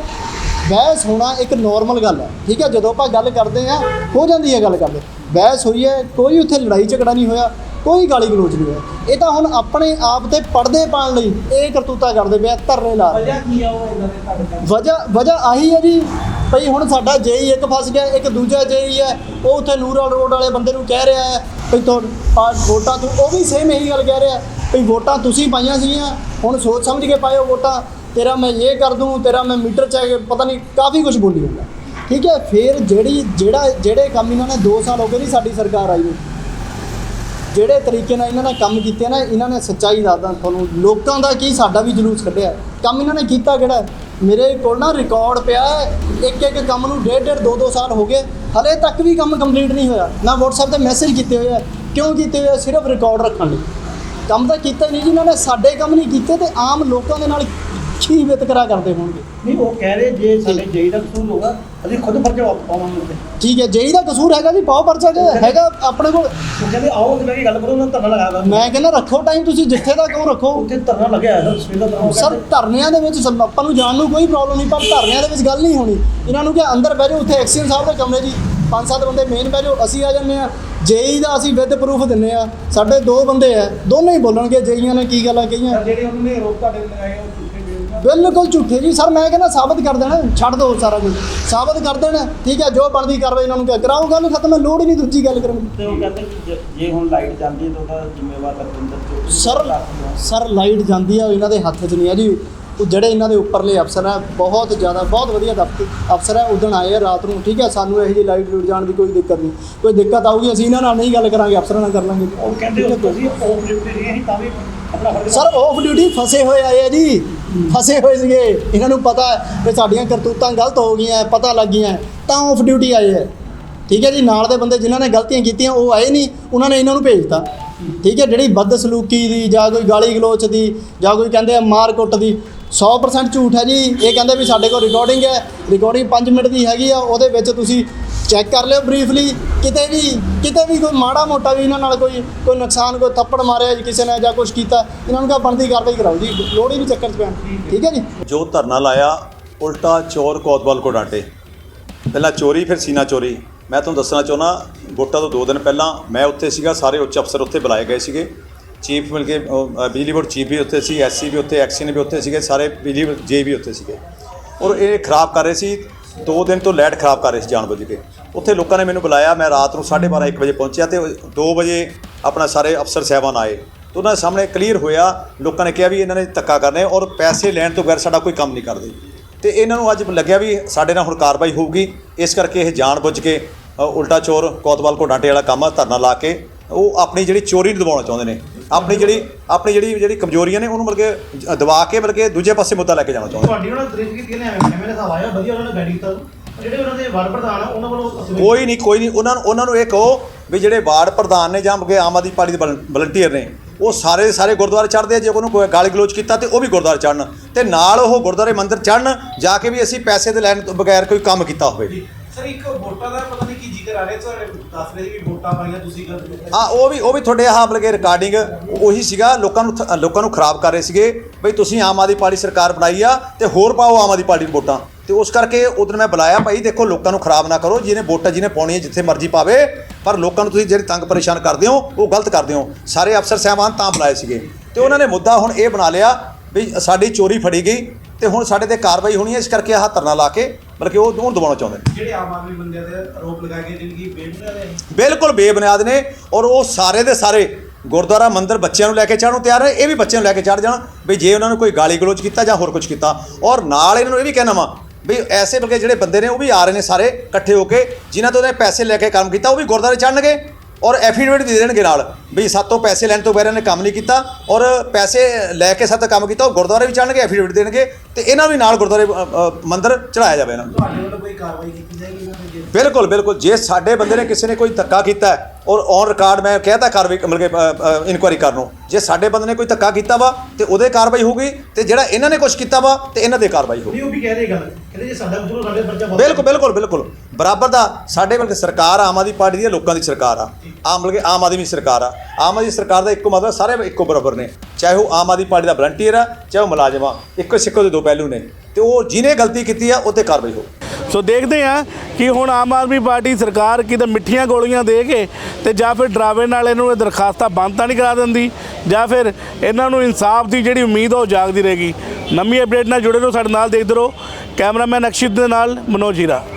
ਬਹਿਸ ਹੋਣਾ ਇੱਕ ਨਾਰਮਲ ਗੱਲ ਹੈ ਠੀਕ ਹੈ? ਜਦੋਂ ਆਪਾਂ ਗੱਲ ਕਰਦੇ ਆ ਹੋ ਜਾਂਦੀ ਹੈ ਗੱਲ ਕਰਦੇ ਬਹਿਸ ਹੋਈ ਹੈ ਕੋਈ ਉੱਥੇ ਲੜਾਈ ਝਗੜਾ ਨਹੀਂ ਹੋਇਆ ਕੋਈ ਗਾਲੀ ਗਲੋਚ ਨਹੀਂ ਹੋਇਆ। ਇਹ ਤਾਂ ਹੁਣ ਆਪਣੇ ਆਪ ਤੇ ਪਰਦੇ ਪਾਉਣ ਲਈ ਇਹ ਕਰਤੂਤਾ ਕਰਦੇ ਪਿਆ ਧਰਨੇ ਲਾ ਰਹੇ। ਵਜ੍ਹਾ ਕੀ ਆ ਉਹ ਇਹਨਾਂ ਦੇ ਤੁਹਾਡੇ ਵਜ੍ਹਾ ਵਜ੍ਹਾ ਆਹੀ ਹੈ ਜੀ ਭਈ ਹੁਣ ਸਾਡਾ ਜੇਈ ਇੱਕ ਫਸ ਗਿਆ ਇੱਕ ਦੂਜਾ ਜੇਈ ਹੈ ਉਹ ਉੱਥੇ ਨੂਰਲ ਰੋਡ ਵਾਲੇ ਬੰਦੇ ਨੂੰ ਕਹਿ ਰਿਹਾ ਹੈ ਭਈ ਤੋਂ ਵੋਟਾਂ ਤੂੰ ਉਹ ਵੀ ਸੇਮ ਇਹੀ ਗੱਲ ਕਹਿ ਰਿਹਾ ਹੈ ਭਈ ਵੋਟਾਂ ਤੁਸੀਂ ਪਾਈਆਂ ਸੀਗੀਆਂ ਹੁਣ ਸੋਚ ਸਮਝ ਕੇ ਪਾਇਓ ਵੋਟਾਂ। ਤੇਰਾ ਮੈਂ ਇਹ ਕਰ ਦੂੰ, ਤੇਰਾ ਮੈਂ ਮੀਟਰ ਚੈੱਕ ਪਤਾ ਨਹੀਂ ਕਾਫੀ ਕੁਝ ਬੋਲੀ ਜਾਂਦਾ। ਠੀਕ ਹੈ, ਫਿਰ ਜਿਹੜੀ, ਜਿਹੜਾ, ਜਿਹੜੇ ਕੰਮ ਇਹਨਾਂ ਨੇ 2 ਸਾਲ ਹੋ ਗਏ ਨਹੀਂ ਸਾਡੀ ਸਰਕਾਰ ਆਈ ਨੂੰ, ਜਿਹੜੇ ਤਰੀਕੇ ਨਾਲ ਇਹਨਾਂ ਨੇ ਕੰਮ ਕੀਤੇ ਨਾ, ਇਹਨਾਂ ਨੇ ਸੱਚਾਈ ਦੱਸਦਾ ਤੁਹਾਨੂੰ, ਲੋਕਾਂ ਦਾ ਕੀ ਸਾਡਾ ਵੀ ਜਲੂਸ ਕੱਢਿਆ ਕੰਮ ਇਹਨਾਂ ਨੇ ਕੀਤਾ ਕਿਹੜਾ ਮੇਰੇ ਕੋਲ ਨਾ ਰਿਕਾਰਡ ਪਿਆ ਇੱਕ ਇੱਕ ਕੰਮ ਨੂੰ ਡੇਢ ਡੇਢ, ਦੋ ਦੋ ਸਾਲ ਹੋ ਗਏ, ਹਲੇ ਤੱਕ ਵੀ ਕੰਮ ਕੰਪਲੀਟ ਨਹੀਂ ਹੋਇਆ। ਨਾ WhatsApp ਤੇ ਮੈਸੇਜ ਕੀਤੇ ਹੋਏ ਆ, ਕਿਉਂ ਕੀਤੇ ਹੋਏ ਆ? ਸਿਰਫ ਰਿਕਾਰਡ ਰੱਖਣ ਲਈ। ਕੰਮ ਤਾਂ ਕੀਤਾ ਹੀ ਨਹੀਂ ਜੀ, ਇਹਨਾਂ ਨੇ ਸਾਡੇ ਕੰਮ ਨਹੀਂ ਕੀਤੇ ਤੇ ਆਮ ਲੋਕਾਂ ਦੇ ਨਾਲ ਕੀ ਵਿਤਕਰਾ ਕਰਦੇ ਹੋਣਗੇ। ਨਹੀਂ ਉਹ ਕਹਿ ਰਹੇ ਜੇ ਸਾਡੇ ਜੇਈ ਦਾ ਕਸੂਰ ਹੋਗਾ ਅਸੀਂ ਖੁਦ ਪਰਚਾ ਵਾਪਸ ਪਾਵਾਂਗੇ ਉੱਤੇ ਠੀਕ ਹੈ ਜੇਈ ਦਾ ਕਸੂਰ ਹੈਗਾ ਜੀ ਪਾਓ ਪਰਚਾ ਜੇ ਹੈਗਾ ਆਪਣੇ ਕੋਲ। ਉਹ ਕਹਿੰਦੇ ਆਓ ਮੈਂ ਕੀ ਗੱਲ ਕਰੋ ਉਹਨਾਂ ਧਰਨਾ ਲਗਾਇਆ। ਮੈਂ ਕਹਿੰਦਾ ਰੱਖੋ ਟਾਈਮ ਤੁਸੀਂ ਜਿੱਥੇ ਦਾ ਕਹੋ ਰੱਖੋ। ਉੱਥੇ ਧਰਨਾ ਲੱਗਿਆ ਹੈ ਸਰ ਸਵੇਰ ਦਾ ਧਰਨਾ ਸਰ ਧਰਨਿਆਂ ਦੇ ਵਿੱਚ ਸਭ- ਆਪਾਂ ਨੂੰ ਜਾਣ ਨੂੰ ਕੋਈ ਪ੍ਰੋਬਲਮ ਨਹੀਂ ਪਰ ਧਰਨਿਆਂ ਦੇ ਵਿੱਚ ਗੱਲ ਨਹੀਂ ਹੋਣੀ। ਇਹਨਾਂ ਨੂੰ ਕਿ ਅੰਦਰ ਬਹਿ ਜਾਓ ਉੱਥੇ ਐਕਸੀਅਨ ਸਾਹਿਬ ਦੇ ਕਮਰੇ ਜੀ। ਪੰਜ ਸੱਤ ਬੰਦੇ ਮੇਨ ਬਹਿ ਜਾਓ ਅਸੀਂ ਆ ਜੰਨੇ ਆ ਜੇਈ ਦਾ ਅਸੀਂ ਵਿਦ ਪ੍ਰੂਫ ਦਿੰਨੇ ਆ ਸਾਡੇ ਦੋ ਬੰਦੇ ਆ ਦੋਨੇ ਹੀ ਬੋਲਣਗੇ ਜੇਈਆਂ ਨੇ ਕੀ ਗੱਲਾਂ ਕਹੀਆਂ। ਜਿਹੜੇ ਉਹਨਾਂ ਆਰੋਪ ਤੁਹਾਡੇ ਲਗਾਏ ਬਿਲਕੁਲ ਝੂਠੇ ਜੀ। ਸਰ ਮੈਂ ਕਹਿੰਦਾ ਸਾਬਤ ਕਰ ਦੇਣਾ। ਛੱਡ ਦਿਓ ਸਾਰਾ ਕੁਝ। ਸਾਬਤ ਕਰ ਦੇਣਾ। ਠੀਕ ਹੈ ਜੋ ਬਣਦੀ ਕਾਰਵਾਈ ਇਹਨਾਂ ਨੂੰ ਕਿਹਾ। ਕਰਾਓ ਗੱਲ ਖਤਮ ਹੈ ਲੋੜ ਹੀ ਨਹੀਂ ਦੂਜੀ ਗੱਲ ਕਰਨ ਦੀ। ਤੇ ਉਹ ਕਹਿੰਦੇ ਕਿ ਜੇ- ਜੇ ਹੁਣ ਲਾਈਟ ਜਾਂਦੀ ਹੈ ਤਾਂ ਉਹਦਾ ਜ਼ਿੰਮੇਵਾਰ Ravinder Chaudhary sir sir light ਜਾਂਦੀ ਆ ਉਹ ਇਹਨਾਂ ਦੇ ਹੱਥ 'ਚ ਨਹੀਂ ਆ ਜੀ। ਉਹ ਜਿਹੜੇ ਇਹਨਾਂ ਦੇ ਉੱਪਰਲੇ ਅਫਸਰ ਆ ਬਹੁਤ ਜ਼ਿਆਦਾ ਬਹੁਤ ਵਧੀਆ ਦਫ਼ਤਰ ਅਫਸਰ ਆ ਉਦਣ ਆਏ ਆ ਰਾਤ ਨੂੰ ਠੀਕ ਹੈ ਸਾਨੂੰ ਇਹੋ ਜਿਹੀ ਲਾਈਟ ਲੂਟ ਜਾਣ ਦੀ ਕੋਈ ਦਿੱਕਤ ਨਹੀਂ। ਕੋਈ ਦਿੱਕਤ ਆਊਗੀ ਅਸੀਂ ਇਹਨਾਂ ਨਾਲ ਨਹੀਂ ਗੱਲ ਕਰਾਂਗੇ ਅਫਸਰਾਂ ਨਾਲ ਕਰ ਲਾਂਗੇ। ਉਹ ਕਹਿੰਦੇ ਹੋ ਤੁਸੀਂ ਆਫ ਡਿਊਟੀ ਰਹੀ ਅਸੀਂ ਤਾਂ ਵੀ ਸਰ ਆਫ ਡਿਊਟੀ ਫਸੇ ਹੋਏ ਆਏ ਆ ਜੀ। ਫਸੇ ਹੋਏ ਸੀਗੇ। ਇਹਨਾਂ ਨੂੰ ਪਤਾ ਕਿ ਸਾਡੀਆਂ ਕਰਤੂਤਾਂ ਗਲਤ ਹੋ ਗਈਆਂ ਪਤਾ ਲੱਗ ਗਈਆਂ ਤਾਂ ਆਫ ਡਿਊਟੀ ਆਏ ਆ। ਠੀਕ ਹੈ ਜੀ? ਨਾਲ ਦੇ ਬੰਦੇ ਜਿਨ੍ਹਾਂ ਨੇ ਗਲਤੀਆਂ ਕੀਤੀਆਂ ਉਹ ਆਏ ਨਹੀਂ ਉਹਨਾਂ ਨੇ ਇਹਨਾਂ ਨੂੰ ਭੇਜਤਾ। ਠੀਕ ਹੈ ਜਿਹੜੀ ਬਦਸਲੂਕੀ ਦੀ ਜਾਂ ਕੋਈ ਗਾਲੀ ਗਲੋਚ ਦੀ ਜਾਂ ਕੋਈ ਕਹਿੰਦੇ ਆ ਮਾਰ ਕੁੱਟ ਦੀ 100% ਝੂਠ ਹੈ ਜੀ। ਇਹ ਕਹਿੰਦੇ ਵੀ ਸਾਡੇ ਕੋਲ ਰਿਕਾਰਡਿੰਗ ਹੈ। ਰਿਕਾਰਡਿੰਗ 5 ਮਿੰਟ ਦੀ ਹੈਗੀ ਆ। ਉਹਦੇ ਵਿੱਚ ਤੁਸੀਂ ਚੈੱਕ ਕਰ ਲਿਓ ਬਰੀਫਲੀ ਕਿਤੇ ਵੀ ਕਿਤੇ ਵੀ ਕੋਈ ਮਾੜਾ ਮੋਟਾ ਵੀ ਇਹਨਾਂ ਨਾਲ ਕੋਈ ਕੋਈ ਨੁਕਸਾਨ, ਕੋਈ ਥੱਪੜ ਮਾਰਿਆ ਜੀ ਕਿਸੇ ਨੇ ਜਾਂ ਕੁਝ ਕੀਤਾ, ਇਹਨਾਂ ਨੂੰ ਕਾ ਬਣਦੀ ਕਾਰਵਾਈ ਕਰਾਓ ਜੀ। ਲੋੜ ਹੀ ਨਹੀਂ ਚੱਕਰ 'ਚ ਪੈਣ ਠੀਕ ਹੈ ਜੀ? ਜੋ ਧਰਨਾ ਲਾਇਆ, ਉਲਟਾ ਚੋਰ ਕੋਤਵਾਲ ਕੋ ਡਾਂਟੇ ਪਹਿਲਾਂ ਚੋਰੀ, ਫਿਰ ਸੀਨਾ ਚੋਰੀ। ਮੈਂ ਤੁਹਾਨੂੰ ਦੱਸਣਾ ਚਾਹੁੰਦਾ ਗੋਟਾ ਤੋਂ ਦੋ ਦਿਨ ਪਹਿਲਾਂ ਮੈਂ ਉੱਥੇ ਸੀਗਾ, ਸਾਰੇ ਉੱਚ ਅਫਸਰ ਉੱਥੇ ਬੁਲਾਏ ਗਏ ਸੀਗੇ। ਚੀਫ ਮਿਲ ਕੇ ਬਿਜਲੀ ਬੋਰਡ ਚੀਫ ਵੀ ਉੱਥੇ ਸੀ, ਐਸਸੀ ਵੀ ਉੱਥੇ, ਐਕਸੀਨ ਵੀ ਉੱਥੇ ਸੀਗੇ, ਸਾਰੇ ਬਿਜਲੀ ਜੇ ਵੀ ਉੱਥੇ ਸੀਗੇ। ਔਰ ਇਹ ਖਰਾਬ ਕਰ ਰਹੇ ਸੀ, ਦੋ ਦਿਨ ਤੋਂ ਲਾਈਟ ਖਰਾਬ ਕਰ ਰਹੇ ਸੀ ਜਾਣਬੁੱਝ ਕੇ। ਉੱਥੇ ਲੋਕਾਂ ਨੇ ਮੈਨੂੰ ਬੁਲਾਇਆ, ਮੈਂ ਰਾਤ ਨੂੰ 12:30 1 ਵਜੇ ਪਹੁੰਚਿਆ ਤੇ 2 ਵਜੇ ਆਪਣਾ ਸਾਰੇ ਅਫਸਰ ਸਾਹਿਬਾਨ ਆਏ। ਤੇ ਉਹਨਾਂ ਦੇ ਸਾਹਮਣੇ ਕਲੀਅਰ ਹੋਇਆ, ਲੋਕਾਂ ਨੇ ਕਿਹਾ ਵੀ ਇਹਨਾਂ ਨੇ ਧੱਕਾ ਕਰਨੇ ਔਰ ਪੈਸੇ ਲੈਣ ਤੋਂ ਬਗੈਰ ਸਾਡਾ ਕੋਈ ਕੰਮ ਨਹੀਂ ਕਰਦੇ। ਤੇ ਇਹਨਾਂ ਨੂੰ ਅੱਜ ਲੱਗਿਆ ਵੀ ਸਾਡੇ ਨਾਲ ਹੁਣ ਕਾਰਵਾਈ ਹੋਊਗੀ, ਇਸ ਕਰਕੇ ਇਹ ਜਾਣਬੁੱਝ ਕੇ ਉਲਟਾ ਚੋਰ, ਕੋਤਵਾਲ ਕੋ ਡਾਂਟੇ ਵਾਲਾ ਕੰਮ ਧਰਨਾ ਲਾ ਕੇ, ਉਹ ਆਪਣੀ ਜਿਹੜੀ ਚੋਰੀ ਨੂੰ ਦਬਾਉਣਾ ਚਾਹੁੰਦੇ ਨੇ ਆਪਣੀ ਜਿਹੜੀ ਆਪਣੀ ਜਿਹੜੀ ਜਿਹੜੀ ਕਮਜ਼ੋਰੀਆਂ ਨੇ ਉਹਨੂੰ ਮਤਲਬ ਕਿ ਦਬਾ ਕੇ ਮਤਲਬ ਕਿ ਦੂਜੇ ਪਾਸੇ ਮੁੱਦਾ ਲੈ ਕੇ ਜਾਣਾ ਚਾਹੁੰਦੇ। ਤੁਹਾਡੀ ਉਹਨਾਂ ਦ੍ਰਿਸ਼ ਕੀਤੀ ਨੇ ਐਵੇਂ ਐਵੇਂ ਦਾ ਆਇਆ ਵਧੀਆ ਉਹਨਾਂ ਨੇ ਗਾਈਡ ਕੀਤਾ ਜਿਹੜੇ ਉਹਨਾਂ ਦੇ ਵਾਰ ਪ੍ਰਧਾਨ ਆ ਉਹਨਾਂ ਵੱਲੋਂ ਕੋਈ ਨਹੀਂ ਕੋਈ ਨਹੀਂ। ਉਹਨਾਂ ਨੂੰ ਉਹਨਾਂ ਨੂੰ ਇਹ ਕਹੋ ਵੀ ਜਿਹੜੇ ਵਾਰਡ ਪ੍ਰਧਾਨ ਨੇ ਜਾਂ ਅੱਗੇ ਆਮ ਆਦਮੀ ਪਾਰਟੀ ਦੇ ਵਲੰਟੀਅਰ ਨੇ ਉਹ ਸਾਰੇ ਸਾਰੇ ਗੁਰਦੁਆਰੇ ਚੜ੍ਹਦੇ ਆ ਜੇ ਉਹਨੂੰ ਕੋਈ ਗਾਲੀ ਗਲੋਚ ਕੀਤਾ ਤੇ ਉਹ ਵੀ ਗੁਰਦੁਆਰੇ ਚੜ੍ਹਨ। ਤੇ ਨਾਲ ਉਹ ਗੁਰਦੁਆਰੇ ਮੰਦਿਰ ਚੜ੍ਹਨ ਜਾ ਕੇ ਵੀ ਅਸੀਂ ਪੈਸੇ ਦੇ ਲੈਣ ਤੋਂ ਬਗੈਰ ਕੋਈ ਕੰਮ ਕੀਤਾ ਹੋਵੇ। ਸਰ, ਇੱਕ ਵੋਟਾਂ ਦਾ ਪਤਾ ਨਹੀਂ ਕੀ ਜ਼ਿਕਰ ਆ ਰਿਹਾ, ਸਰ, ਦੱਸ ਰਹੇ ਸੀ ਵੀ ਵੋਟਾਂ ਪਾਈਆਂ, ਤੁਸੀਂ ਕਰ ਆ ਉਹ ਵੀ ਉਹ ਵੀ ਤੁਹਾਡੇ ਆਹ ਮਤਲਬ ਕਿ ਰਿਕਾਰਡਿੰਗ ਉਹੀ ਸੀਗਾ, ਲੋਕਾਂ ਨੂੰ ਥ- ਲੋਕਾਂ ਨੂੰ ਖਰਾਬ ਕਰ ਰਹੇ ਸੀਗੇ, ਬਈ ਤੁਸੀਂ ਆਮ ਆਦਮੀ ਪਾਰਟੀ ਸਰਕਾਰ ਬਣਾਈ ਆ ਤੇ ਹੋਰ ਪਾਓ ਆਮ ਆਦਮੀ ਪਾਰਟੀ ਨੂੰ ਵੋਟਾਂ। ਤੇ ਉਸ ਕਰਕੇ ਉਦੋਂ ਮੈਂ ਬੁਲਾਇਆ, ਭਾਈ ਦੇਖੋ ਲੋਕਾਂ ਨੂੰ ਖਰਾਬ ਨਾ ਕਰੋ, ਜਿਹਨੇ ਵੋਟਾਂ ਜਿਹਨੇ ਪਾਉਣੀਆਂ ਜਿੱਥੇ ਮਰਜ਼ੀ ਪਾਵੇ, ਪਰ ਲੋਕਾਂ ਨੂੰ ਤੁਸੀਂ ਜਿਹੜੇ ਤੰਗ ਪਰੇਸ਼ਾਨ ਕਰਦੇ ਹੋ, ਉਹ ਗਲਤ ਕਰਦੇ ਹੋ। ਸਾਰੇ ਅਫਸਰ ਸਾਹਿਬਾਨ ਤਾਂ ਬੁਲਾਏ ਸੀਗੇ। ਤੇ ਉਹਨਾਂ ਨੇ ਮੁੱਦਾ ਹੁਣ ਇਹ ਬਣਾ ਲਿਆ ਵੀ ਸਾਡੀ ਚੋਰੀ ਫੜੀ ਗਈ ਤੇ ਹੁਣ ਸਾਡੇ ਤੇ ਕਾਰਵਾਈ ਹੋਣੀ ਹੈ ਇਸ ਕਰਕੇ ਆਹ ਧਰਨਾ ਲਾ ਕੇ ਬਲਕਿ ਉਹ ਉਹਨੂੰ ਦਬਾਉਣਾ ਚਾਹੁੰਦੇ ਨੇ। ਜਿਹੜੇ ਆਮ ਆਦਮੀ ਬੰਦਿਆਂ ਤੇ ਆਰੋਪ ਲਗਾਏ ਗਏ ਜਿਨਕੀ ਬੇਬੁਨਿਆਦ ਹੈ ਬਿਲਕੁਲ ਬੇਬੁਨਿਆਦ ਨੇ ਔਰ ਉਹ ਸਾਰੇ ਦੇ ਸਾਰੇ ਗੁਰਦੁਆਰਾ ਮੰਦਿਰ ਬੱਚਿਆਂ ਨੂੰ ਲੈ ਕੇ ਚੜ੍ਹਨ ਨੂੰ ਤਿਆਰ ਹੈ ਇਹ ਵੀ ਬੱਚਿਆਂ ਨੂੰ ਲੈ ਕੇ ਚੜ੍ਹ ਜਾਣ ਵੀ ਜੇ ਉਹਨਾਂ ਨੂੰ ਕੋਈ ਗਾਲੀ ਗਲੋਚ ਕੀਤਾ ਜਾਂ ਹੋਰ ਕੁਝ ਕੀਤਾ। ਔਰ ਨਾਲ ਇਹਨਾਂ ਨੂੰ ਇਹ ਵੀ ਕਹਿਣਾ ਵਾ ਵੀ ਐਸੇ ਬਲਕਿ ਜਿਹੜੇ ਬੰਦੇ ਨੇ ਉਹ ਵੀ ਆ ਰਹੇ ਨੇ ਸਾਰੇ ਇਕੱਠੇ ਹੋ ਕੇ ਜਿਨ੍ਹਾਂ ਤੋਂ ਉਹਨੇ ਪੈਸੇ ਲੈ ਕੇ ਕੰਮ ਕੀਤਾ ਉਹ ਵੀ ਗੁਰਦੁਆਰੇ ਚੜ੍ਹਨਗੇ। ਔਰ ਐਫੀਡੇਵਿਟ ਦੇ ਦੇਣਗੇ ਨਾਲ ਵੀ ਸਾਤੋਂ ਪੈਸੇ ਲੈਣ ਤੋਂ ਬਗੈਰ ਨੇ ਕੰਮ ਨਹੀਂ ਕੀਤਾ ਔਰ ਪੈਸੇ ਲੈ ਕੇ ਸਾਤੋਂ ਕੰਮ ਕੀਤਾ ਉਹ ਗੁਰਦੁਆਰੇ ਵੀ ਚੜ੍ਹਨਗੇ ਐਫੀਡੇਵਿਟ ਦੇਣਗੇ ਤੇ ਇਹਨਾਂ ਨੂੰ ਵੀ ਨਾਲ ਗੁਰਦੁਆਰੇ ਮੰਦਿਰ ਚੜਾਇਆ ਜਾਵੇ ਇਹਨਾਂ ਨੂੰ। ਤੁਹਾਡੇ ਵੱਲੋਂ ਕੋਈ ਕਾਰਵਾਈ ਕੀਤੀ ਜਾਏਗੀ ਇਹਨਾਂ ਦੇ ਬਿਲਕੁਲ ਬਿਲਕੁਲ। ਜੇ ਸਾਡੇ ਬੰਦੇ ਨੇ ਕਿਸੇ ਨੇ ਕੋਈ ਧੱਕਾ ਕੀਤਾ ਔਰ ਔਨ ਰਿਕਾਰਡ ਮੈਂ ਕਹਿਤਾ ਕਾਰਵਾਈ ਮਤਲਬ ਕਿ ਇਨਕੁਆਇਰੀ ਕਰਨ ਨੂੰ। ਜੇ ਸਾਡੇ ਬੰਦੇ ਨੇ ਕੋਈ ਧੱਕਾ ਕੀਤਾ ਵਾ ਤੇ ਉਹਦੇ ਕਾਰਵਾਈ ਹੋਊਗੀ ਤੇ ਜਿਹੜਾ ਇਹਨਾਂ ਨੇ ਕੁਝ ਕੀਤਾ ਵਾ ਤੇ ਇਹਨਾਂ ਦੇ ਕਾਰਵਾਈ ਹੋਊਗੀ। ਉਹ ਵੀ ਕਹਿ ਰਹੇ ਗੱਲ। ਕਹਿੰਦੇ ਜੇ ਸਾਡਾ ਚਲੋ ਸਾਡੇ ਪਰਚਾ ਬਿਲਕੁਲ ਬਿਲਕੁਲ ਬਿਲਕੁਲ। ਬਰਾਬਰ ਦਾ ਸਾਡੇ ਬਲਕਿ ਸਰਕਾਰ ਆਮ ਆਦਮੀ ਪਾਰਟੀ ਦੀ ਲੋਕਾਂ ਦੀ ਸਰਕਾਰ ਆ। ਆਮ ਬਲਕਿ ਆਮ ਆਦਮੀ ਸਰਕਾਰ ਆ। ਆਮ ਆਦਮੀ ਸਰਕਾਰ ਦਾ ਇੱਕੋ ਮਤਲਬ ਸਾਰੇ ਇੱਕੋ ਬਰਾਬਰ ਨੇ। ਚਾਹੇ ਉਹ ਆਮ ਆਦਮੀ ਪਾਰਟੀ ਦਾ ਵਲੰਟੀਅਰ ਆ ਚਾਹੇ ਉਹ ਮੁਲਾਜ਼ਮ ਆ। ਇੱਕੋ ਸਿੱਕੋ ਦੇ ਦੋ ਪਹਿਲੂ ਨੇ। ਤੇ ਉਹ ਜਿਹਨੇ ਗਲਤੀ ਕੀਤੀ ਆ, ਉਹ ਤੇ ਕਾਰਵਾਈ ਹੋ ਸੋ ਦੇਖਦੇ ਆ ਕਿ ਹੁਣ ਆਮ ਆਦਮੀ ਪਾਰਟੀ ਸਰਕਾਰ ਕਿਤੇ ਮਿੱਠੀਆਂ ਗੋਲੀਆਂ ਦੇ ਕੇ ਤੇ ਜਾਂ ਫਿਰ ਡਰਾਵੇ ਨਾਲ ਇਹਨੂੰ ਇਹ ਦਰਖਾਸਤਾਂ ਬੰਦ ਤਾਂ ਨਹੀਂ ਕਰਾ ਦਿੰਦੀ, ਜਾਂ ਫਿਰ ਇਹਨਾਂ ਨੂੰ ਇਨਸਾਫ ਦੀ ਜਿਹੜੀ ਉਮੀਦ ਆ, ਉਹ ਜਾਗਦੀ ਰਹੇਗੀ। ਨਵੀਂ ਅਪਡੇਟ ਨਾਲ ਜੁੜੇ ਰਹੋ, ਸਾਡੇ ਨਾਲ ਦੇਖਦੇ ਰਹੋ। ਕੈਮਰਾਮੈਨ ਅਕਸ਼ਿਤ ਦੇ ਨਾਲ ਮਨੋਜ ਹੀਰਾ।